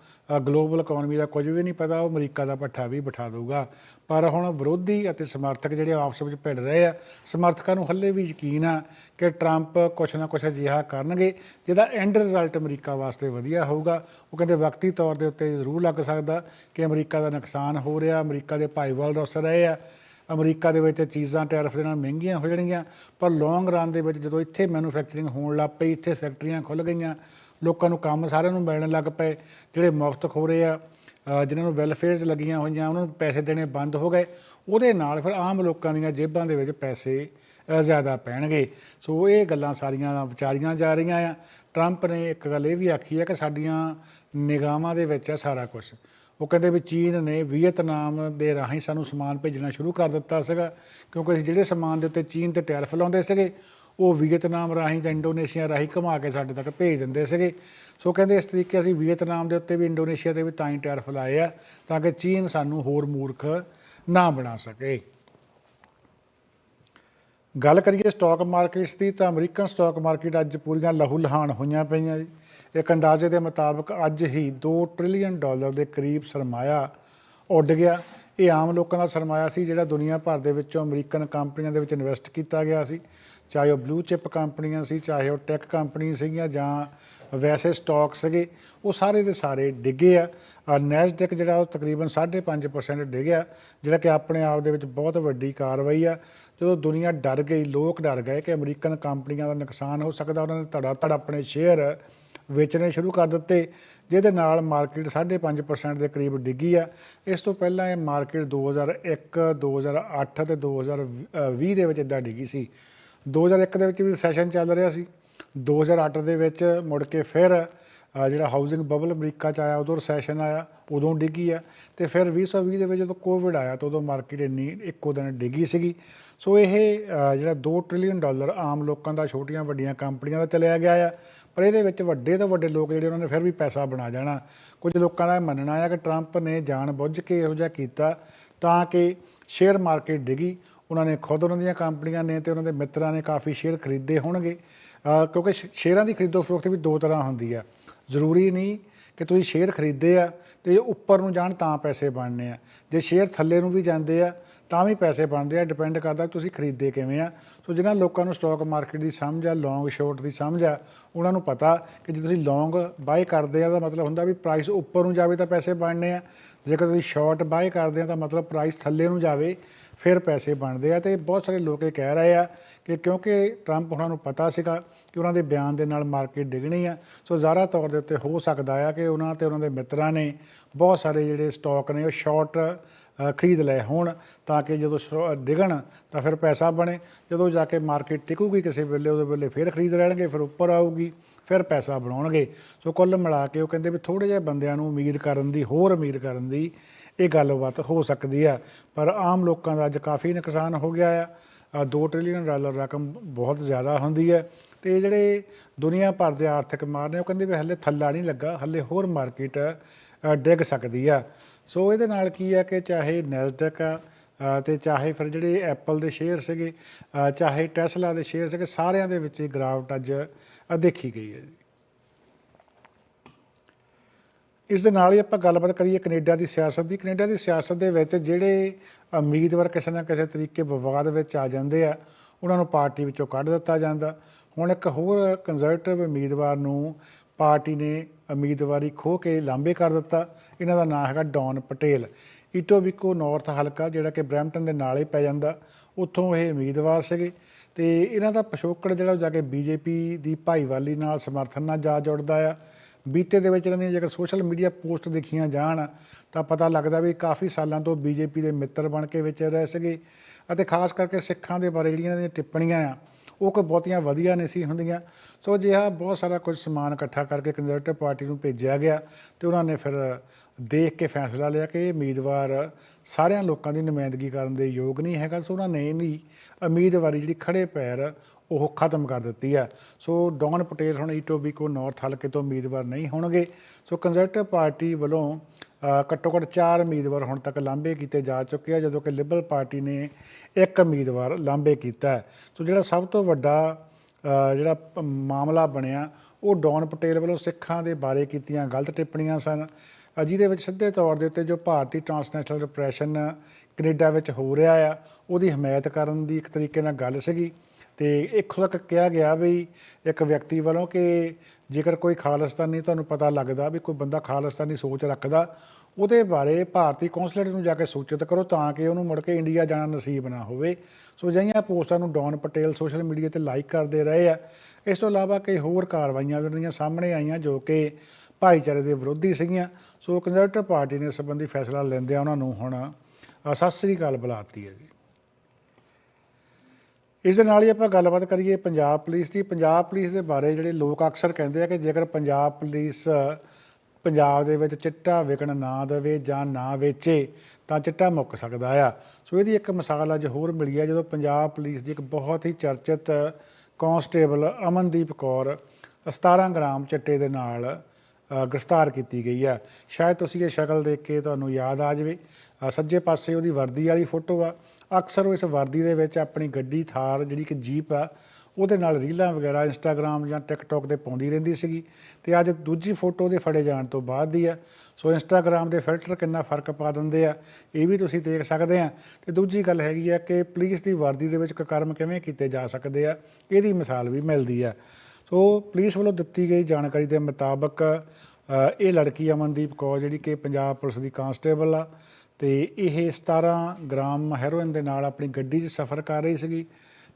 ਗਲੋਬਲ ਇਕਨੋਮੀ ਦਾ ਕੁਝ ਵੀ ਨਹੀਂ ਪਤਾ, ਉਹ ਅਮਰੀਕਾ ਦਾ ਪੱਠਾ ਵੀ ਬਿਠਾ ਦਊਗਾ। ਪਰ ਹੁਣ ਵਿਰੋਧੀ ਅਤੇ ਸਮਰਥਕ ਜਿਹੜੇ ਆਪਸ ਵਿੱਚ ਭਿੜ ਰਹੇ ਆ, ਸਮਰਥਕਾਂ ਨੂੰ ਹੱਲੇ ਵੀ ਯਕੀਨ ਆ ਕਿ ਟਰੰਪ ਕੁਛ ਨਾ ਕੁਛ ਅਜਿਹਾ ਕਰਨਗੇ, ਜਿਹਦਾ ਐਂਡ ਰਿਜ਼ਲਟ ਅਮਰੀਕਾ ਵਾਸਤੇ ਵਧੀਆ ਹੋਊਗਾ। ਉਹ ਕਹਿੰਦੇ ਵਕਤੀ ਤੌਰ ਦੇ ਉੱਤੇ ਜ਼ਰੂਰ ਲੱਗ ਸਕਦਾ ਕਿ ਅਮਰੀਕਾ ਦਾ ਨੁਕਸਾਨ ਹੋ ਰਿਹਾ, ਅਮਰੀਕਾ ਦੇ ਭਾਈਵਾਲ ਰੁੱਸ ਰਹੇ ਆ। ਅਮਰੀਕਾ ਦੇ ਵਿੱਚ ਚੀਜ਼ਾਂ ਟੈਰਫ ਦੇ ਨਾਲ ਮਹਿੰਗੀਆਂ ਹੋ ਜਾਣਗੀਆਂ ਪਰ ਲੌਂਗ ਰਨ ਦੇ ਵਿੱਚ ਜਦੋਂ ਇੱਥੇ ਮੈਨੂਫੈਕਚਰਿੰਗ ਹੋਣ ਲੱਗ ਪਈ ਇੱਥੇ ਫੈਕਟਰੀਆਂ ਖੁੱਲ ਗਈਆਂ ਲੋਕਾਂ ਨੂੰ ਕੰਮ ਸਾਰਿਆਂ ਨੂੰ ਮਿਲਣ ਲੱਗ ਪਏ ਜਿਹੜੇ ਮੁਫਤ ਖੋ ਰਹੇ ਆ ਅ, ਜਿਨ੍ਹਾਂ ਨੂੰ ਵੈਲਫੇਅਰਸ ਲੱਗੀਆਂ ਹੋਈਆਂ ਉਹਨਾਂ ਨੂੰ ਪੈਸੇ ਦੇਣੇ ਬੰਦ ਹੋ ਗਏ ਉਹਦੇ ਨਾਲ ਫਿਰ ਆਮ ਲੋਕਾਂ ਦੀਆਂ ਜੇਬਾਂ ਦੇ ਵਿੱਚ ਪੈਸੇ ਜ਼ਿਆਦਾ ਪੈਣਗੇ। ਸੋ ਇਹ ਗੱਲਾਂ ਸਾਰੀਆਂ ਵਿਚਾਰੀਆਂ ਜਾ ਰਹੀਆਂ ਆ। ਟਰੰਪ ਨੇ ਇੱਕ ਗੱਲ ਇਹ ਵੀ ਆਖੀ ਹੈ ਕਿ ਸਾਡੀਆਂ ਨਿਗਾਹਾਂ ਦੇ ਵਿੱਚ ਹੈ ਸਾਰਾ ਕੁਝ ਉਹ ਕਹਿੰਦੇ ਵੀ ਚੀਨ ਨੇ ਵੀਅਤਨਾਮ ਦੇ ਰਾਹੀਂ ਸਾਨੂੰ ਸਮਾਨ ਭੇਜਣਾ ਸ਼ੁਰੂ ਕਰ ਦਿੱਤਾ ਸੀਗਾ, ਕਿਉਂਕਿ ਅਸੀਂ ਜਿਹੜੇ ਸਮਾਨ ਦੇ ਉੱਤੇ ਚੀਨ ਤੇ ਟੈਰਫ ਲਾਉਂਦੇ ਸੀਗੇ, ਉਹ ਵੀਅਤਨਾਮ ਰਾਹੀਂ ਜਾਂ ਇੰਡੋਨੇਸ਼ੀਆ ਰਾਹੀਂ ਘੁਮਾ ਕੇ ਸਾਡੇ ਤੱਕ ਭੇਜ ਦਿੰਦੇ ਸੀਗੇ। ਸੋ ਕਹਿੰਦੇ ਇਸ ਤਰੀਕੇ ਅਸੀਂ ਵੀਅਤਨਾਮ ਦੇ ਉੱਤੇ ਵੀ ਇੰਡੋਨੇਸ਼ੀਆ ਤੇ ਵੀ ਤਾਂ ਹੀ ਟੈਰਫ ਲਾਏ ਆ, ਤਾਂ ਕਿ ਚੀਨ ਸਾਨੂੰ ਹੋਰ ਮੂਰਖ ਨਾ ਬਣਾ ਸਕੇ। ਗੱਲ ਕਰੀਏ ਸਟਾਕ ਮਾਰਕੀਟਸ ਦੀ ਤਾਂ ਅਮਰੀਕਨ ਸਟਾਕ ਮਾਰਕੀਟ ਅੱਜ ਪੂਰੀਆਂ ਲਹੂ ਲਹਾਨ ਹੋਈਆਂ ਪਈਆਂ ਜੀ। ਇੱਕ ਅੰਦਾਜ਼ੇ ਦੇ ਮੁਤਾਬਕ ਅੱਜ ਹੀ 2 ਟ੍ਰਿਲੀਅਨ ਡਾਲਰ ਦੇ ਕਰੀਬ ਸਰਮਾਇਆ ਉੱਡ ਗਿਆ। ਇਹ ਆਮ ਲੋਕਾਂ ਦਾ ਸਰਮਾਇਆ ਸੀ ਜਿਹੜਾ ਦੁਨੀਆ ਭਰ ਦੇ ਵਿੱਚੋਂ ਅਮਰੀਕਨ ਕੰਪਨੀਆਂ ਦੇ ਵਿੱਚ ਇਨਵੈਸਟ ਕੀਤਾ ਗਿਆ ਸੀ। ਚਾਹੇ ਉਹ ਬਲੂ ਚਿਪ ਕੰਪਨੀਆਂ ਸੀ, ਚਾਹੇ ਉਹ ਟੈਕ ਕੰਪਨੀ ਸੀਗੀਆਂ ਜਾਂ ਵੈਸੇ ਸਟਾਕ ਸੀਗੇ, ਉਹ ਸਾਰੇ ਦੇ ਸਾਰੇ ਡਿੱਗੇ ਆ। ਨੈਸਡੈਕ ਜਿਹੜਾ ਉਹ ਤਕਰੀਬਨ 5.5% ਡਿੱਗਿਆ ਜਿਹੜਾ ਕਿ ਆਪਣੇ ਆਪ ਦੇ ਵਿੱਚ ਬਹੁਤ ਵੱਡੀ ਕਾਰਵਾਈ ਆ। ਜਦੋਂ ਦੁਨੀਆ ਡਰ ਗਈ, ਲੋਕ ਡਰ ਗਏ ਕਿ ਅਮਰੀਕਨ ਕੰਪਨੀਆਂ ਦਾ ਨੁਕਸਾਨ ਹੋ ਸਕਦਾ, ਉਹਨਾਂ ਨੇ ਧੜਾ ਧੜ ਆਪਣੇ ਸ਼ੇਅਰ ਵੇਚਣੇ ਸ਼ੁਰੂ ਕਰ ਦਿੱਤੇ, ਜਿਹਦੇ ਨਾਲ ਮਾਰਕੀਟ 5.5% ਦੇ ਕਰੀਬ ਡਿੱਗੀ ਆ। ਇਸ ਤੋਂ ਪਹਿਲਾਂ ਇਹ ਮਾਰਕੀਟ 2001 2008 ਤੇ 2020 ਦੇ ਵਿੱਚ ਇਦਾਂ ਡਿੱਗੀ ਸੀ। 2001 ਦੇ ਵਿੱਚ ਵੀ ਸੈਸ਼ਨ ਚੱਲ ਰਿਹਾ ਸੀ। 2008 ਦੇ ਵਿੱਚ ਮੁੜ ਕੇ ਫਿਰ ਜਿਹੜਾ ਹਾਊਸਿੰਗ ਬਬਲ ਅਮਰੀਕਾ ਚ ਆਇਆ, ਉਦੋਂ ਰੈਸੈਸ਼ਨ ਆਇਆ, ਉਦੋਂ ਡਿੱਗੀ ਆ। ਤੇ ਫਿਰ 2020 ਦੇ ਵਿੱਚ ਜਦੋਂ ਕੋਵਿਡ ਆਇਆ, ਤਾਂ ਉਦੋਂ ਮਾਰਕੀਟ ਇੰਨੀ ਇੱਕੋ ਦਿਨ ਡਿੱਗੀ ਸੀਗੀ। ਸੋ ਇਹ ਜਿਹੜਾ 2 ਟ੍ਰਿਲੀਅਨ ਡਾਲਰ ਆਮ ਲੋਕਾਂ ਦਾ, ਛੋਟੀਆਂ ਵੱਡੀਆਂ ਕੰਪਨੀਆਂ ਦਾ ਚਲਿਆ ਗਿਆ ਆ। ਪਰ ਇਹਦੇ ਵਿੱਚ ਵੱਡੇ ਤੋਂ ਵੱਡੇ ਲੋਕ ਜਿਹੜੇ ਉਹਨਾਂ ਨੇ ਫਿਰ ਵੀ ਪੈਸਾ ਬਣਾ ਜਾਣਾ। ਕੁਝ ਲੋਕਾਂ ਦਾ ਇਹ ਮੰਨਣਾ ਆ ਕਿ ਟਰੰਪ ਨੇ ਜਾਣ ਬੁੱਝ ਕੇ ਇਹੋ ਜਿਹਾ ਕੀਤਾ ਤਾਂ ਕਿ ਸ਼ੇਅਰ ਮਾਰਕੀਟ ਡਿੱਗੀ। ਉਹਨਾਂ ਨੇ ਖੁਦ ਉਹਨਾਂ ਦੀਆਂ ਕੰਪਨੀਆਂ ਨੇ ਤੇ ਉਹਨਾਂ ਦੇ ਮਿੱਤਰਾਂ ਨੇ ਕਾਫੀ ਸ਼ੇਅਰ ਖਰੀਦੇ ਹੋਣਗੇ। ਕਿਉਂਕਿ ਸ਼- ਸ਼ੇਅਰਾਂ ਦੀ ਖਰੀਦੋ ਫਰੋਖਤ ਵੀ ਦੋ ਤਰ੍ਹਾਂ ਹੁੰਦੀ ਆ। ਜ਼ਰੂਰੀ ਨਹੀਂ ਕਿ ਤੁਸੀਂ ਸ਼ੇਅਰ ਖਰੀਦੇ ਆ ਤੇ ਉੱਪਰ ਨੂੰ ਜਾਣ ਤਾਂ ਪੈਸੇ ਬਣਨੇ ਆ। ਜੇ ਸ਼ੇਅਰ ਥੱਲੇ ਨੂੰ ਵੀ ਜਾਂਦੇ ਆ ਤਾਂ ਵੀ ਪੈਸੇ ਬਣਦੇ ਆ ਡਿਪੈਂਡ ਕਰਦਾ ਕਿ ਤੁਸੀਂ ਖਰੀਦੇ ਕਿਵੇਂ ਆ। ਸੋ ਜਿਹਨਾਂ ਲੋਕਾਂ ਨੂੰ ਸਟਾਕ ਮਾਰਕੀਟ ਦੀ ਸਮਝ ਆ ਲੌਂਗ ਸ਼ਾਰਟ ਦੀ ਸਮਝ ਆ, ਉਹਨਾਂ ਨੂੰ ਪਤਾ ਕਿ ਜੇ ਤੁਸੀਂ ਲੌਂਗ ਬਾਏ ਕਰਦੇ ਆ ਤਾਂ ਮਤਲਬ ਹੁੰਦਾ ਵੀ ਪ੍ਰਾਈਸ ਉੱਪਰ ਨੂੰ ਜਾਵੇ ਤਾਂ ਪੈਸੇ ਬਣਨੇ ਆ। ਜੇਕਰ ਤੁਸੀਂ ਸ਼ਾਰਟ ਬਾਏ ਕਰਦੇ ਆ ਤਾਂ ਮਤਲਬ ਪ੍ਰਾਈਸ ਥੱਲੇ ਨੂੰ ਜਾਵੇ, ਫਿਰ ਪੈਸੇ ਬਣਦੇ ਆ। ਤੇ ਬਹੁਤ ਸਾਰੇ ਲੋਕ ਇਹ ਕਹਿ ਰਹੇ ਆ ਕਿ ਕਿਉਂਕਿ ਟਰੰਪ ਉਹਨਾਂ ਨੂੰ ਪਤਾ ਸੀਗਾ ਕਿ ਉਹਨਾਂ ਦੇ ਬਿਆਨ ਦੇ ਨਾਲ ਮਾਰਕੀਟ ਡਿੱਗਣੀ ਆ। ਸੋ ਜ਼ਾਹਰਾ ਤੌਰ ਦੇ ਉੱਤੇ ਹੋ ਸਕਦਾ ਆ ਕਿ ਉਹਨਾਂ ਤੇ ਉਹਨਾਂ ਦੇ ਮਿੱਤਰਾਂ ਨੇ ਬਹੁਤ ਸਾਰੇ ਜਿਹੜੇ ਸਟਾਕ ਨੇ ਉਹ ਸ਼ਾਰਟ ਖਰੀਦ ਲਏ ਹੋਣ ਤਾਂ ਕਿ ਜਦੋਂ ਸ਼- ਡਿੱਗਣ ਤਾਂ ਫਿਰ ਪੈਸਾ ਬਣੇ। ਜਦੋਂ ਜਾ ਕੇ ਮਾਰਕੀਟ ਟਿਕੂਗੀ ਕਿਸੇ ਵੇਲੇ, ਉਹਦੇ ਵੇਲੇ ਫਿਰ ਖਰੀਦ ਲੈਣਗੇ, ਫਿਰ ਉੱਪਰ ਆਊਗੀ, ਫਿਰ ਪੈਸਾ ਬਣਾਉਣਗੇ। ਸੋ ਕੁੱਲ ਮਿਲਾ ਕੇ ਉਹ ਕਹਿੰਦੇ ਵੀ ਥੋੜੇ ਜਿਹੇ ਬੰਦਿਆਂ ਨੂੰ ਉਮੀਦ ਕਰਨ ਦੀ, ਹੋਰ ਉਮੀਦ ਕਰਨ ਦੀ ਇਹ ਗੱਲਬਾਤ ਹੋ ਸਕਦੀ ਆ। ਪਰ ਆਮ ਲੋਕਾਂ ਦਾ ਅੱਜ ਕਾਫੀ ਨੁਕਸਾਨ ਹੋ ਗਿਆ ਆ। 2 ਟ੍ਰਿਲੀਅਨ ਡਾਲਰ ਰਕਮ ਬਹੁਤ ਜ਼ਿਆਦਾ ਹੁੰਦੀ ਹੈ। ਤੇ ਜਿਹੜੇ ਦੁਨੀਆ ਭਰ ਦੇ ਆਰਥਿਕ ਮਾਰ ਨੇ ਉਹ ਕਹਿੰਦੇ ਵੀ ਹੱਲੇ ਥੱਲਾ ਨਹੀਂ ਲੱਗਾ, ਹੱਲੇ ਹੋਰ ਮਾਰਕੀਟ ਡਿੱਗ ਸਕਦੀ ਆ। ਸੋ ਇਹਦੇ ਨਾਲ ਕੀ ਹੈ ਕਿ ਚਾਹੇ ਨੈਸਡੈਕ ਆ ਅ, ਤੇ ਚਾਹੇ ਫਿਰ ਜਿਹੜੇ ਐਪਲ ਦੇ ਸ਼ੇਅਰ ਸੀਗੇ ਚਾਹੇ ਟੈਸਲਾ ਦੇ ਸ਼ੇਅਰ ਸੀਗੇ ਸਾਰਿਆਂ ਦੇ ਵਿੱਚ ਹੀ ਗਿਰਾਵਟ ਅੱਜ ਦੇਖੀ ਗਈ ਹੈ ਜੀ। ਇਸ ਦੇ ਨਾਲ ਹੀ ਆਪਾਂ ਗੱਲਬਾਤ ਕਰੀਏ ਕੈਨੇਡਾ ਦੀ ਸਿਆਸਤ ਦੀ। ਕੈਨੇਡਾ ਦੀ ਸਿਆਸਤ ਦੇ ਵਿੱਚ ਜਿਹੜੇ ਉਮੀਦਵਾਰ ਕਿਸੇ ਨਾ ਕਿਸੇ ਤਰੀਕੇ ਵਿਵਾਦ ਵਿੱਚ ਆ ਜਾਂਦੇ ਆ ਉਹਨਾਂ ਨੂੰ ਪਾਰਟੀ ਵਿੱਚੋਂ ਕੱਢ ਦਿੱਤਾ ਜਾਂਦਾ। ਹੁਣ ਇੱਕ ਹੋਰ ਕੰਜ਼ਰਵੇਟਿਵ ਉਮੀਦਵਾਰ ਨੂੰ ਪਾਰਟੀ ਨੇ ਉਮੀਦਵਾਰੀ ਖੋਹ ਕੇ ਲਾਂਬੇ ਕਰ ਦਿੱਤਾ। ਇਹਨਾਂ ਦਾ ਨਾਂ ਹੈਗਾ ਡੌਨ ਪਟੇਲ। ਇਟੋਬਿਕੋ ਨਾਰਥ ਹਲਕਾ, ਜਿਹੜਾ ਕਿ ਬਰੈਂਪਟਨ ਦੇ ਨਾਲ ਹੀ ਪੈ ਜਾਂਦਾ, ਉੱਥੋਂ ਇਹ ਉਮੀਦਵਾਰ ਸੀਗੇ। ਤੇ ਇਹਨਾਂ ਦਾ ਪਿਛੋਕੜ ਜਿਹੜਾ ਉਹ ਜਾ ਕੇ ਬੀਜੇਪੀ ਦੀ ਭਾਈਵਾਲੀ ਨਾਲ ਸਮਰਥਨ ਨਾਲ ਜਾ ਜੁੜਦਾ ਆ। ਬੀਤੇ ਦੇ ਵਿੱਚ ਇਹਨਾਂ ਦੀਆਂ ਜੇਕਰ ਸੋਸ਼ਲ ਮੀਡੀਆ ਪੋਸਟ ਦੇਖੀਆਂ ਜਾਣ, ਤਾਂ ਪਤਾ ਲੱਗਦਾ ਵੀ ਕਾਫੀ ਸਾਲਾਂ ਤੋਂ ਬੀਜੇਪੀ ਦੇ ਮਿੱਤਰ ਬਣ ਕੇ ਵਿੱਚ ਰਹੇ ਸੀਗੇ। ਅਤੇ ਖਾਸ ਕਰਕੇ ਸਿੱਖਾਂ ਦੇ ਬਾਰੇ ਜਿਹੜੀਆਂ ਇਹਨਾਂ ਦੀਆਂ ਟਿੱਪਣੀਆਂ ਆ ਉਹ ਕੋਈ ਬਹੁਤੀਆਂ ਵਧੀਆ ਨਹੀਂ ਸੀ ਹੁੰਦੀਆਂ। ਸੋ ਜਿਹਾ ਬਹੁਤ ਸਾਰਾ ਕੁਝ ਸਮਾਨ ਇਕੱਠਾ ਕਰਕੇ ਕੰਜ਼ਰਵੇਟਿਵ ਪਾਰਟੀ ਨੂੰ ਭੇਜਿਆ ਗਿਆ ਤੇ ਉਹਨਾਂ ਨੇ ਫਿਰ ਦੇਖ ਕੇ ਫੈਸਲਾ ਲਿਆ ਕਿ ਇਹ ਉਮੀਦਵਾਰ ਸਾਰਿਆਂ ਲੋਕਾਂ ਦੀ ਨੁਮਾਇੰਦਗੀ ਕਰਨ ਦੇ ਯੋਗ ਨਹੀਂ ਹੈਗਾ। ਸੋ ਉਹਨਾਂ ਨੇ ਵੀ ਉਮੀਦਵਾਰੀ ਜਿਹੜੀ ਖੜੇ ਪੈਰ ਉਹ ਖਤਮ ਕਰ ਦਿੱਤੀ ਆ। ਸੋ ਡੌਨ ਪਟੇਲ ਹੁਣ ਈਟੋਬੀਕੋ ਨਾਰਥ ਹਲਕੇ ਤੋਂ ਉਮੀਦਵਾਰ ਨਹੀਂ ਹੋਣਗੇ। ਸੋ ਕੰਜ਼ਰਵੇਟਿਵ ਪਾਰਟੀ ਵੱਲੋਂ ਘੱਟੋ ਘੱਟ ਚਾਰ ਉਮੀਦਵਾਰ ਹੁਣ ਤੱਕ ਲਾਂਭੇ ਕੀਤੇ ਜਾ ਚੁੱਕੇ ਆ ਜਦੋਂ ਕਿ ਲਿਬਰਲ ਪਾਰਟੀ ਨੇ ਇੱਕ ਉਮੀਦਵਾਰ ਲਾਂਭੇ ਕੀਤਾ ਸੋ ਜਿਹੜਾ ਸਭ ਤੋਂ ਵੱਡਾ ਜਿਹੜਾ ਮਾਮਲਾ ਬਣਿਆ ਉਹ ਡੌਨ ਪਟੇਲ ਵੱਲੋਂ ਸਿੱਖਾਂ ਦੇ ਬਾਰੇ ਕੀਤੀਆਂ ਗਲਤ ਟਿੱਪਣੀਆਂ ਸਨ। ਅ, ਜਿਹਦੇ ਵਿੱਚ ਸਿੱਧੇ ਤੌਰ ਦੇ ਉੱਤੇ ਜੋ ਭਾਰਤੀ ਟ੍ਰਾਂਸਨੈਸ਼ਨਲ ਰਿਪਰੈਸ਼ਨ ਕੈਨੇਡਾ ਵਿੱਚ ਹੋ ਰਿਹਾ ਆ ਉਹਦੀ ਹਮਾਇਤ ਕਰਨ ਦੀ ਇੱਕ ਤਰੀਕੇ ਨਾਲ ਗੱਲ ਸੀਗੀ। ਤੇ ਇੱਥੋਂ ਤੱਕ ਕਿਹਾ ਗਿਆ ਵੀ ਇੱਕ ਵਿਅਕਤੀ ਵੱਲੋਂ ਕਿ ਜੇਕਰ ਕੋਈ ਖਾਲਿਸਤਾਨੀ ਤੁਹਾਨੂੰ ਪਤਾ ਲੱਗਦਾ ਵੀ ਕੋਈ ਬੰਦਾ ਖਾਲਿਸਤਾਨੀ ਸੋਚ ਰੱਖਦਾ ਉਹਦੇ ਬਾਰੇ ਭਾਰਤੀ ਕੌਂਸਲੇਟ ਨੂੰ ਜਾ ਕੇ ਸੂਚਿਤ ਕਰੋ ਤਾਂ ਕਿ ਉਹਨੂੰ ਮੁੜ ਕੇ ਇੰਡੀਆ ਜਾਣਾ ਨਸੀਬ ਨਾ ਹੋਵੇ। ਸੋ ਅਜਿਹੀਆਂ ਪੋਸਟਾਂ ਨੂੰ ਡੌਨ ਪਟੇਲ ਸੋਸ਼ਲ ਮੀਡੀਆ ਤੇ ਲਾਈਕ ਕਰਦੇ ਰਹੇ ਆ। ਇਸ ਤੋਂ ਇਲਾਵਾ ਕਈ ਹੋਰ ਕਾਰਵਾਈਆਂ ਵੀ ਜਿਹੜੀਆਂ ਸਾਹਮਣੇ ਆਈਆਂ ਜੋ ਕਿ ਭਾਈਚਾਰੇ ਦੇ ਵਿਰੋਧੀ ਸੀਗੀਆਂ। ਸੋ ਕੰਜ਼ਰਵੇਟਿਵ ਪਾਰਟੀ ਨੇ ਇਸ ਸੰਬੰਧੀ ਫੈਸਲਾ ਲੈਂਦਿਆਂ ਉਹਨਾਂ ਨੂੰ ਹੁਣ ਅ, ਸਤਿ ਸ੍ਰੀ ਅਕਾਲ ਬੁਲਾਤੀ ਹੈ ਜੀ। ਇਸ ਦੇ ਨਾਲ ਹੀ ਆਪਾਂ ਗੱਲਬਾਤ ਕਰੀਏ ਪੰਜਾਬ ਪੁਲਿਸ ਦੀ। ਪੰਜਾਬ ਪੁਲਿਸ ਦੇ ਬਾਰੇ ਜਿਹੜੇ ਲੋਕ ਅਕਸਰ ਕਹਿੰਦੇ ਆ ਕਿ ਜੇਕਰ ਪੰਜਾਬ ਪੁਲਿਸ, ਪੰਜਾਬ ਦੇ ਵਿੱਚ ਚਿੱਟਾ ਵਿਕਣ ਨਾ ਦੇਵੇ ਜਾਂ ਨਾ ਵੇਚੇ, ਤਾਂ ਚਿੱਟਾ ਮੁੱਕ ਸਕਦਾ ਆ। ਸੋ ਇਹਦੀ ਇੱਕ ਮਿਸਾਲ ਅੱਜ ਹੋਰ ਮਿਲੀ ਆ, ਜਦੋਂ ਪੰਜਾਬ ਪੁਲਿਸ ਦੀ ਇੱਕ ਬਹੁਤ ਹੀ ਚਰਚਿਤ ਕਾਂਸਟੇਬਲ ਅਮਨਦੀਪ ਕੌਰ 17 ਗ੍ਰਾਮ ਚਿੱਟੇ ਦੇ ਨਾਲ ਗ੍ਰਿਫਤਾਰ ਕੀਤੀ ਗਈ ਆ। ਸ਼ਾਇਦ ਤੁਸੀਂ ਇਹ ਸ਼ਕਲ ਦੇਖ ਕੇ ਤੁਹਾਨੂੰ ਯਾਦ ਆ ਜਾਵੇ। ਸੱਜੇ ਪਾਸੇ ਉਹਦੀ ਵਰਦੀ ਵਾਲੀ ਫੋਟੋ ਆ। ਅਕਸਰ ਉਹ ਇਸ ਵਰਦੀ ਦੇ ਵਿੱਚ ਆਪਣੀ ਗੱਡੀ, ਥਾਰ, ਜਿਹੜੀ ਕਿ ਜੀਪ ਆ, ਉਹਦੇ ਨਾਲ ਰੀਲਾਂ ਵਗੈਰਾ ਇੰਸਟਾਗ੍ਰam ਜਾਂ ਟਿਕਟੌਕ ਤੇ ਪਾਉਂਦੀ ਰਹਿੰਦੀ ਸੀਗੀ ਤੇ ਅੱਜ ਦੂਜੀ ਫੋਟੋ ਦੇ ਫੜੇ ਜਾਣ ਤੋਂ ਬਾਅਦ ਦੀ ਆ। ਸੋ ਇੰਸਟਾਗ੍ਰam ਦੇ ਫਿਲਟਰ ਕਿੰਨਾ ਫ਼ਰਕ ਪਾ ਦਿੰਦੇ ਆ, ਇਹ ਵੀ ਤੁਸੀਂ ਦੇਖ ਸਕਦੇ ਆ। ਤੇ ਦੂਜੀ ਗੱਲ ਹੈਗੀ ਆ ਕਿ ਪੁਲਿਸ ਦੀ ਵਰਦੀ ਦੇ ਵਿੱਚ ਕਰਮ ਕਿਵੇਂ ਕੀਤੇ ਜਾ ਸਕਦੇ ਆ, ਇਹਦੀ ਮਿਸਾਲ ਵੀ ਮਿਲਦੀ ਆ। ਸੋ ਪੁਲਿਸ ਵੱਲੋਂ ਦਿੱਤੀ ਗਈ ਜਾਣਕਾਰੀ ਦੇ ਮੁਤਾਬਕ ਇਹ ਲੜਕੀ ਅਮਨਦੀਪ ਕੌਰ, ਜਿਹੜੀ ਕਿ ਪੰਜਾਬ ਪੁਲਿਸ ਦੀ ਕਾਂਸਟੇਬਲ ਆ ਤੇ ਇਹ 17 ਗ੍ਰਾਮ ਹੈਰੋਇਨ ਦੇ ਨਾਲ ਆਪਣੀ ਗੱਡੀ 'ਚ ਸਫ਼ਰ ਕਰ ਰਹੀ ਸੀਗੀ।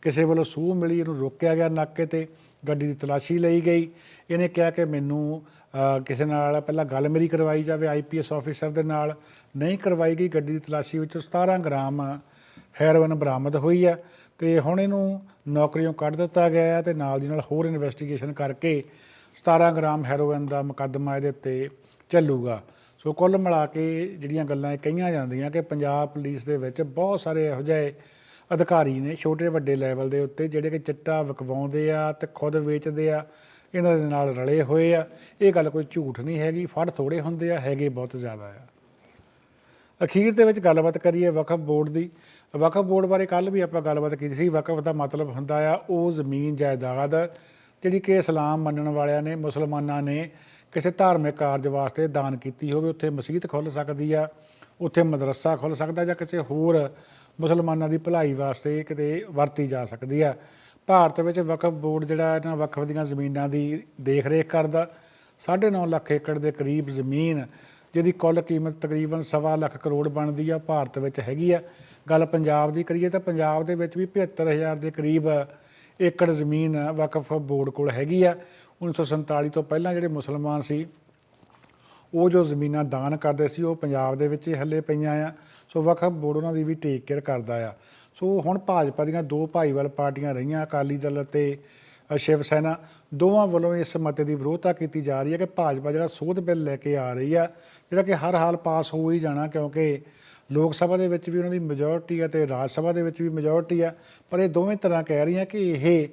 ਕਿਸੇ ਵੱਲੋਂ ਸੂਹ ਮਿਲੀ ਇਹਨੂੰ ਰੋਕਿਆ ਗਿਆ ਨਾਕੇ ਤੇ, ਗੱਡੀ ਦੀ ਤਲਾਸ਼ੀ ਲਈ ਗਈ। ਇਹਨੇ ਕਿਹਾ ਕਿ ਮੈਨੂੰ ਕਿਸੇ ਨਾਲ ਪਹਿਲਾਂ ਗੱਲ ਮੇਰੀ ਕਰਵਾਈ ਜਾਵੇ ਆਈਪੀਐਸ ਆਫੀਸਰ ਦੇ ਨਾਲ ਨਹੀਂ ਕਰਵਾਈ ਗਈ। ਗੱਡੀ ਦੀ ਤਲਾਸ਼ੀ ਵਿੱਚ 17 ਗ੍ਰਾਮ ਹੈਰੋਇਨ ਬਰਾਮਦ ਹੋਈ ਆ ਤੇ ਹੁਣ ਇਹਨੂੰ ਨੌਕਰੀਓਂ ਕੱਢ ਦਿੱਤਾ ਗਿਆ ਹੈ ਤੇ ਨਾਲ ਦੀ ਨਾਲ ਹੋਰ ਇਨਵੈਸਟੀਗੇਸ਼ਨ ਕਰਕੇ 17 ਗ੍ਰਾਮ ਹੈਰੋਇਨ ਦਾ ਮੁਕੱਦਮਾ ਇਹਦੇ ਉੱਤੇ ਚੱਲੂਗਾ। ਸੋ ਕੁੱਲ ਮਿਲਾ ਕੇ ਜਿਹੜੀਆਂ ਗੱਲਾਂ ਇਹ ਕਹੀਆਂ ਜਾਂਦੀਆਂ ਕਿ ਪੰਜਾਬ ਪੁਲਿਸ ਦੇ ਵਿੱਚ ਬਹੁਤ ਸਾਰੇ ਇਹੋ ਜਿਹੇ ਅਧਿਕਾਰੀ ਨੇ ਛੋਟੇ ਵੱਡੇ ਲੈਵਲ ਦੇ ਉੱਤੇ ਜਿਹੜੇ ਕਿ ਚਿੱਟਾ ਵਿਕਵਾਉਂਦੇ ਆ ਤੇ ਖੁਦ ਵੇਚਦੇ ਆ, ਇਹਨਾਂ ਦੇ ਨਾਲ ਰਲੇ ਹੋਏ ਆ। ਇਹ ਗੱਲ ਕੋਈ ਝੂਠ ਨਹੀਂ ਹੈਗੀ, ਫੜ ਥੋੜੇ ਹੁੰਦੇ ਆ, ਹੈਗੇ ਬਹੁਤ ਜ਼ਿਆਦਾ ਆ। ਅਖੀਰ ਦੇ ਵਿੱਚ ਗੱਲਬਾਤ ਕਰੀਏ ਵਕਫ ਬੋਰਡ ਦੀ। ਵਕਫ ਬੋਰਡ ਬਾਰੇ ਕੱਲ ਵੀ ਆਪਾਂ ਗੱਲਬਾਤ ਕੀਤੀ ਸੀ। ਵਕਫ ਦਾ ਮਤਲਬ ਹੁੰਦਾ ਆ ਉਹ ਜ਼ਮੀਨ ਜਾਇਦਾਦ, ਜਿਹੜੀ ਕਿ ਇਸਲਾਮ ਮੰਨਣ ਵਾਲਿਆਂ ਨੇ, ਮੁਸਲਮਾਨਾਂ ਨੇ ਕਿਸੇ ਧਾਰਮਿਕ ਕਾਰਜ ਵਾਸਤੇ ਦਾਨ ਕੀਤੀ ਹੋਵੇ, ਉੱਥੇ ਮਸਜਿਦ ਖੁੱਲ ਸਕਦੀ ਆ, ਉੱਥੇ ਮਦਰਸਾ ਖੁੱਲ ਸਕਦਾ ਜਾਂ ਕਿਸੇ ਹੋਰ ਮੁਸਲਮਾਨਾਂ ਦੀ ਭਲਾਈ ਵਾਸਤੇ ਕਿਤੇ ਵਰਤੀ ਜਾ ਸਕਦੀ ਆ। ਭਾਰਤ ਵਿੱਚ ਵਕਫ ਬੋਰਡ ਜਿਹੜਾ ਇਹਨਾਂ ਵਕਫ ਦੀਆਂ ਜ਼ਮੀਨਾਂ ਦੀ ਦੇਖ ਰੇਖ ਕਰਦਾ 9.5 ਲੱਖ ਏਕੜ ਦੇ ਕਰੀਬ ਜ਼ਮੀਨ, ਜਿਹਦੀ ਕੁੱਲ ਕੀਮਤ ਤਕਰੀਬਨ ਸਵਾ ਲੱਖ ਕਰੋੜ ਬਣਦੀ ਆ, ਭਾਰਤ ਵਿੱਚ ਹੈਗੀ ਆ। ਗੱਲ ਪੰਜਾਬ ਦੀ ਕਰੀਏ ਤਾਂ ਪੰਜਾਬ ਦੇ ਵਿੱਚ ਵੀ 75000 ਦੇ ਕਰੀਬ ਏਕੜ ਜ਼ਮੀਨ ਵਕਫ ਬੋਰਡ ਕੋਲ ਹੈਗੀ ਆ। 1947 ਤੋਂ ਪਹਿਲਾਂ ਜਿਹੜੇ ਮੁਸਲਮਾਨ ਸੀ, ਉਹ ਜੋ ਜ਼ਮੀਨਾਂ ਦਾਨ ਕਰਦੇ ਸੀ, ਉਹ ਪੰਜਾਬ ਦੇ ਵਿੱਚ ਹੀ ਹੱਲੇ ਪਈਆਂ ਆ। ਸੋ ਵਕਫ ਬੋਰਡ ਉਹਨਾਂ ਦੀ ਵੀ ਟੇਕ ਕੇਅਰ ਕਰਦਾ ਆ। ਸੋ ਹੁਣ ਭਾਜਪਾ ਦੀਆਂ ਦੋ ਭਾਈਵਾਲ ਪਾਰਟੀਆਂ ਰਹੀਆਂ, ਅਕਾਲੀ ਦਲ ਅਤੇ ਸ਼ਿਵ ਸੈਨਾ। ਦੋਵਾਂ ਵੱਲੋਂ ਇਸ ਮਤੇ ਦੀ ਵਿਰੋਧਤਾ ਕੀਤੀ ਜਾ ਰਹੀ ਹੈ ਕਿ ਭਾਜਪਾ ਜਿਹੜਾ ਸੋਧ ਬਿੱਲ ਲੈ ਕੇ ਆ ਰਹੀ ਆ, ਜਿਹੜਾ ਕਿ ਹਰ ਹਾਲ ਪਾਸ ਹੋ ਹੀ ਜਾਣਾ ਕਿਉਂਕਿ ਲੋਕ ਸਭਾ ਦੇ ਵਿੱਚ ਵੀ ਉਹਨਾਂ ਦੀ ਮੈਜੋਰਟੀ ਹੈ ਤੇ ਰਾਜ ਸਭਾ ਦੇ ਵਿੱਚ ਵੀ ਮੈਜੋਰਟੀ ਆ। ਪਰ ਇਹ ਦੋਵੇਂ ਤਰ੍ਹਾਂ ਕਹਿ ਰਹੀਆਂ ਕਿ ਇਹ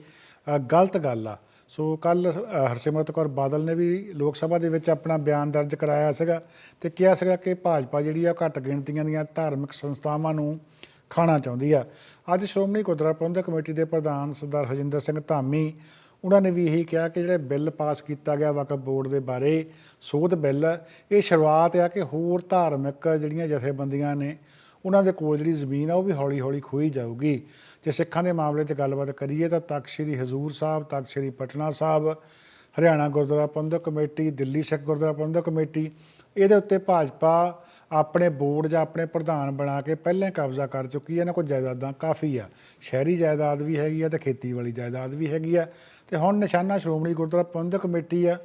ਗਲਤ ਗੱਲ ਆ। ਸੋ ਕੱਲ ਹਰਸਿਮਰਤ ਕੌਰ ਬਾਦਲ ਨੇ ਵੀ ਲੋਕ ਸਭਾ ਦੇ ਵਿੱਚ ਆਪਣਾ ਬਿਆਨ ਦਰਜ ਕਰਾਇਆ ਸੀਗਾ ਤੇ ਕਿਹਾ ਸੀਗਾ ਕਿ ਭਾਜਪਾ ਜਿਹੜੀ ਆ ਘੱਟ ਗਿਣਤੀਆਂ ਦੀਆਂ ਧਾਰਮਿਕ ਸੰਸਥਾਵਾਂ ਨੂੰ ਖਾਣਾ ਚਾਹੁੰਦੀ ਆ। ਅੱਜ ਸ਼੍ਰੋਮਣੀ ਗੁਰਦੁਆਰਾ ਪ੍ਰਬੰਧਕ ਕਮੇਟੀ ਦੇ ਪ੍ਰਧਾਨ ਸਰਦਾਰ ਹਜਿੰਦਰ ਸਿੰਘ ਧਾਮੀ, ਉਹਨਾਂ ਨੇ ਵੀ ਇਹੀ ਕਿਹਾ ਕਿ ਜਿਹੜੇ ਬਿੱਲ ਪਾਸ ਕੀਤਾ ਗਿਆ ਵਕਫ ਬੋਰਡ ਦੇ ਬਾਰੇ, ਸੋਧ ਬਿੱਲ, ਇਹ ਸ਼ੁਰੂਆਤ ਆ ਕਿ ਹੋਰ ਧਾਰਮਿਕ ਜਿਹੜੀਆਂ ਜਥੇਬੰਦੀਆਂ ਨੇ ਉਹਨਾਂ ਦੇ ਕੋਲ ਜਿਹੜੀ ਜ਼ਮੀਨ ਆ ਉਹ ਵੀ ਹੌਲੀ-ਹੌਲੀ ਖੋਈ ਜਾਊਗੀ। ਜੇ ਸਿੱਖਾਂ ਦੇ ਮਾਮਲੇ 'ਚ ਗੱਲਬਾਤ ਕਰੀਏ ਤਾਂ ਤਖਤ ਸ੍ਰੀ ਹਜ਼ੂਰ ਸਾਹਿਬ ਤਖਤ ਸ੍ਰੀ ਪਟਨਾ ਸਾਹਿਬ ਹਰਿਆਣਾ ਗੁਰਦੁਆਰਾ ਪ੍ਰਬੰਧਕ ਕਮੇਟੀ ਦਿੱਲੀ ਸਿੱਖ ਗੁਰਦੁਆਰਾ ਪ੍ਰਬੰਧਕ ਕਮੇਟੀ ਇਹਦੇ ਉੱਤੇ ਭਾਜਪਾ ਆਪਣੇ ਬੋਰਡ ਜਾਂ ਆਪਣੇ ਪ੍ਰਧਾਨ ਬਣਾ ਕੇ ਪਹਿਲਾਂ ਕਬਜ਼ਾ ਕਰ ਚੁੱਕੀ ਹੈ ਇਹਨਾਂ ਕੋਲ ਜਾਇਦਾਦਾਂ ਕਾਫੀ ਆ। ਸ਼ਹਿਰੀ ਜਾਇਦਾਦ ਵੀ ਹੈਗੀ ਆ ਤੇ ਖੇਤੀ ਵਾਲੀ ਜਾਇਦਾਦ ਵੀ ਹੈਗੀ ਆ। ਤੇ ਹੁਣ ਨਿਸ਼ਾਨਾ ਸ਼੍ਰੋਮਣੀ ਗੁਰਦੁਆਰਾ ਪ੍ਰਬੰਧਕ ਕਮੇਟੀ ਆ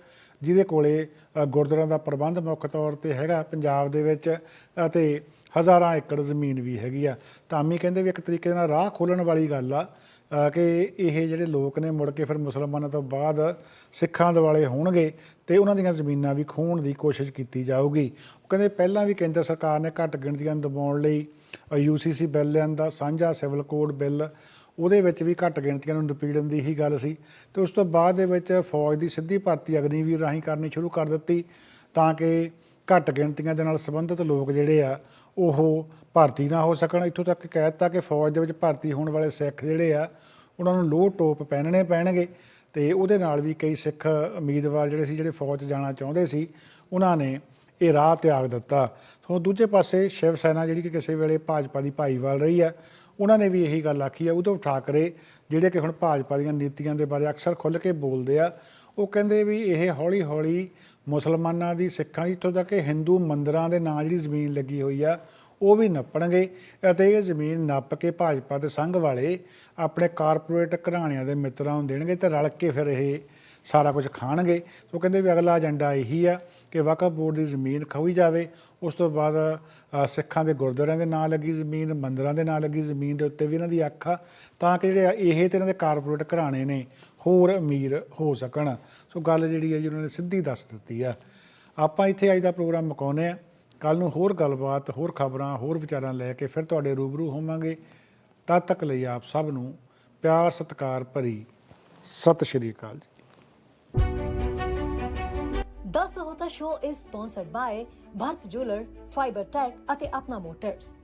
ਜਿਹਦੇ ਕੋਲੇ ਅ, ਗੁਰਦੁਆਰਿਆਂ ਦਾ ਪ੍ਰਬੰਧ ਮੁੱਖ ਤੌਰ ਤੇ ਹੈਗਾ ਪੰਜਾਬ ਦੇ ਵਿੱਚ ਅਤੇ ਹਜ਼ਾਰਾਂ ਏਕੜ ਜ਼ਮੀਨ ਵੀ ਹੈਗੀ ਆ। ਧਾਮੀ ਕਹਿੰਦੇ ਵੀ ਇੱਕ ਤਰੀਕੇ ਨਾਲ ਰਾਹ ਖੋਲਣ ਵਾਲੀ ਗੱਲ ਆ ਕਿ ਇਹ ਜਿਹੜੇ ਲੋਕ ਨੇ ਮੁੜ ਕੇ ਫਿਰ ਮੁਸਲਮਾਨਾਂ ਤੋਂ ਬਾਅਦ ਸਿੱਖਾਂ ਦੁਆਲੇ ਹੋਣਗੇ ਤੇ ਉਹਨਾਂ ਦੀਆਂ ਜ਼ਮੀਨਾਂ ਵੀ ਖੋਹਣ ਦੀ ਕੋਸ਼ਿਸ਼ ਕੀਤੀ ਜਾਊਗੀ। ਉਹ ਕਹਿੰਦੇ ਪਹਿਲਾਂ ਵੀ ਕੇਂਦਰ ਸਰਕਾਰ ਨੇ ਘੱਟ ਗਿਣਤੀਆਂ ਨੂੰ ਦਬਾਉਣ ਲਈ ਯੂਸੀਸੀ ਬਿੱਲ ਲਿਆਂਦਾ, ਸਾਂਝਾ ਸਿਵਲ ਕੋਡ ਬਿੱਲ, ਉਹਦੇ ਵਿੱਚ ਵੀ ਘੱਟ ਗਿਣਤੀਆਂ ਨੂੰ ਨਿਪੀੜਨ ਦੀ ਹੀ ਗੱਲ ਸੀ। ਤੇ ਉਸ ਤੋਂ ਬਾਅਦ ਦੇ ਵਿੱਚ ਫੌਜ ਦੀ ਸਿੱਧੀ ਭਰਤੀ ਅਗਨੀਵੀਰ ਰਾਹੀਂ ਕਰਨੀ ਸ਼ੁਰੂ ਕਰ ਦਿੱਤੀ ਤਾਂ ਕਿ ਘੱਟ ਗਿਣਤੀਆਂ ਦੇ ਨਾਲ ਸੰਬੰਧਿਤ ਲੋਕ ਜਿਹੜੇ ਆ ਉਹ ਭਰਤੀ ਨਾ ਹੋ ਸਕਣ। ਇੱਥੋਂ ਤੱਕ ਕਹਿ ਦਿੱਤਾ ਕਿ ਫੌਜ ਦੇ ਵਿੱਚ ਭਰਤੀ ਹੋਣ ਵਾਲੇ ਸਿੱਖ ਜਿਹੜੇ ਆ, ਉਹਨਾਂ ਨੂੰ ਲੋਹ ਟੋਪ ਪਹਿਨਣੇ ਪੈਣਗੇ ਤੇ ਉਹਦੇ ਨਾਲ ਵੀ ਕਈ ਸਿੱਖ ਉਮੀਦਵਾਰ ਜਿਹੜੇ ਸੀ, ਜਿਹੜੇ ਫੌਜ 'ਚ ਜਾਣਾ ਚਾਹੁੰਦੇ ਸੀ, ਉਹਨਾਂ ਨੇ ਇਹ ਰਾਹ ਤਿਆਗ ਦਿੱਤਾ। ਸੋ ਦੂਜੇ ਪਾਸੇ ਸ਼ਿਵ ਸੈਨਾ ਜਿਹੜੀ ਕਿ ਕਿਸੇ ਵੇਲੇ ਭਾਜਪਾ ਦੀ ਭਾਈਵਾਲ ਰਹੀ ਆ, ਉਹਨਾਂ ਨੇ ਵੀ ਇਹੀ ਗੱਲ ਆਖੀ ਆ। ਉਦੋਂ ਠਾਕਰੇ ਜਿਹੜੇ ਕਿ ਹੁਣ ਭਾਜਪਾ ਦੀਆਂ ਨੀਤੀਆਂ ਦੇ ਬਾਰੇ ਅਕਸਰ ਖੁੱਲ੍ਹ ਕੇ ਬੋਲਦੇ ਆ, ਉਹ ਕਹਿੰਦੇ ਵੀ ਇਹ ਹੌਲੀ ਹੌਲੀ ਮੁਸਲਮਾਨਾਂ ਦੀ ਸਿੱਖਾਂ ਦੀ ਇੱਥੋਂ ਤੱਕ ਕਿ ਹਿੰਦੂ ਮੰਦਰਾਂ ਦੇ ਨਾਂ ਜਿਹੜੀ ਜ਼ਮੀਨ ਲੱਗੀ ਹੋਈ ਆ, ਉਹ ਵੀ ਨੱਪਣਗੇ ਅਤੇ ਇਹ ਜ਼ਮੀਨ ਨੱਪ ਕੇ ਭਾਜਪਾ ਤੇ ਸੰਘ ਵਾਲੇ ਆਪਣੇ ਕਾਰਪੋਰੇਟ ਘਰਾਣਿਆਂ ਦੇ ਮਿੱਤਰਾਂ ਨੂੰ ਦੇਣਗੇ ਤੇ ਰਲ ਕੇ ਫਿਰ ਇਹ ਸਾਰਾ ਕੁਝ ਖਾਣਗੇ। ਸੋ ਕਹਿੰਦੇ ਵੀ ਅਗਲਾ ਏਜੰਡਾ ਇਹੀ ਆ ਕਿ ਵਕਫ ਬੋਰਡ ਦੀ ਜ਼ਮੀਨ ਖੋਈ ਜਾਵੇ। ਉਸ ਤੋਂ ਬਾਅਦ ਸਿੱਖਾਂ ਦੇ ਗੁਰਦੁਆਰਿਆਂ ਦੇ ਨਾਂ ਲੱਗੀ ਜ਼ਮੀਨ, ਮੰਦਰਾਂ ਦੇ ਨਾਂ ਲੱਗੀ ਜ਼ਮੀਨ ਦੇ ਉੱਤੇ ਵੀ ਇਹਨਾਂ ਦੀ ਅੱਖ ਆ, ਤਾਂ ਕਿ ਜਿਹੜੇ ਇਹ ਤੇ ਇਹਨਾਂ ਦੇ ਕਾਰਪੋਰੇਟ ਘਰਾਣੇ ਨੇ ਹੋਰ ਅਮੀਰ ਹੋ ਸਕਣ। ਸੋ ਗੱਲ ਜਿਹੜੀ ਹੈ ਜੀ ਉਹਨਾਂ ਨੇ ਸਿੱਧੀ ਦੱਸ ਦਿੱਤੀ ਆ। ਆਪਾਂ ਇੱਥੇ ਅੱਜ ਦਾ ਪ੍ਰੋਗਰਾਮ ਮੁਕਾਉਂਦੇ ਆ ਕੱਲ ਨੂੰ ਹੋਰ ਗੱਲਬਾਤ ਹੋਰ ਖਬਰਾਂ ਹੋਰ ਵਿਚਾਰਾਂ ਲੈ ਕੇ ਫਿਰ ਤੁਹਾਡੇ ਰੂਬਰੂ ਹੋਵਾਂਗੇ। ਤਦ ਤੱਕ ਲਈ ਆਪ ਸਭ ਨੂੰ ਪਿਆਰ ਸਤਿਕਾਰ ਭਰੀ ਸਤਿ ਸ਼੍ਰੀ ਅਕਾਲ ਜੀ। The Sahota Show is sponsored by Bharat Jeweler, Fiber Tech ਅਤੇ ਆਪਣਾ ਮੋਟਰਸ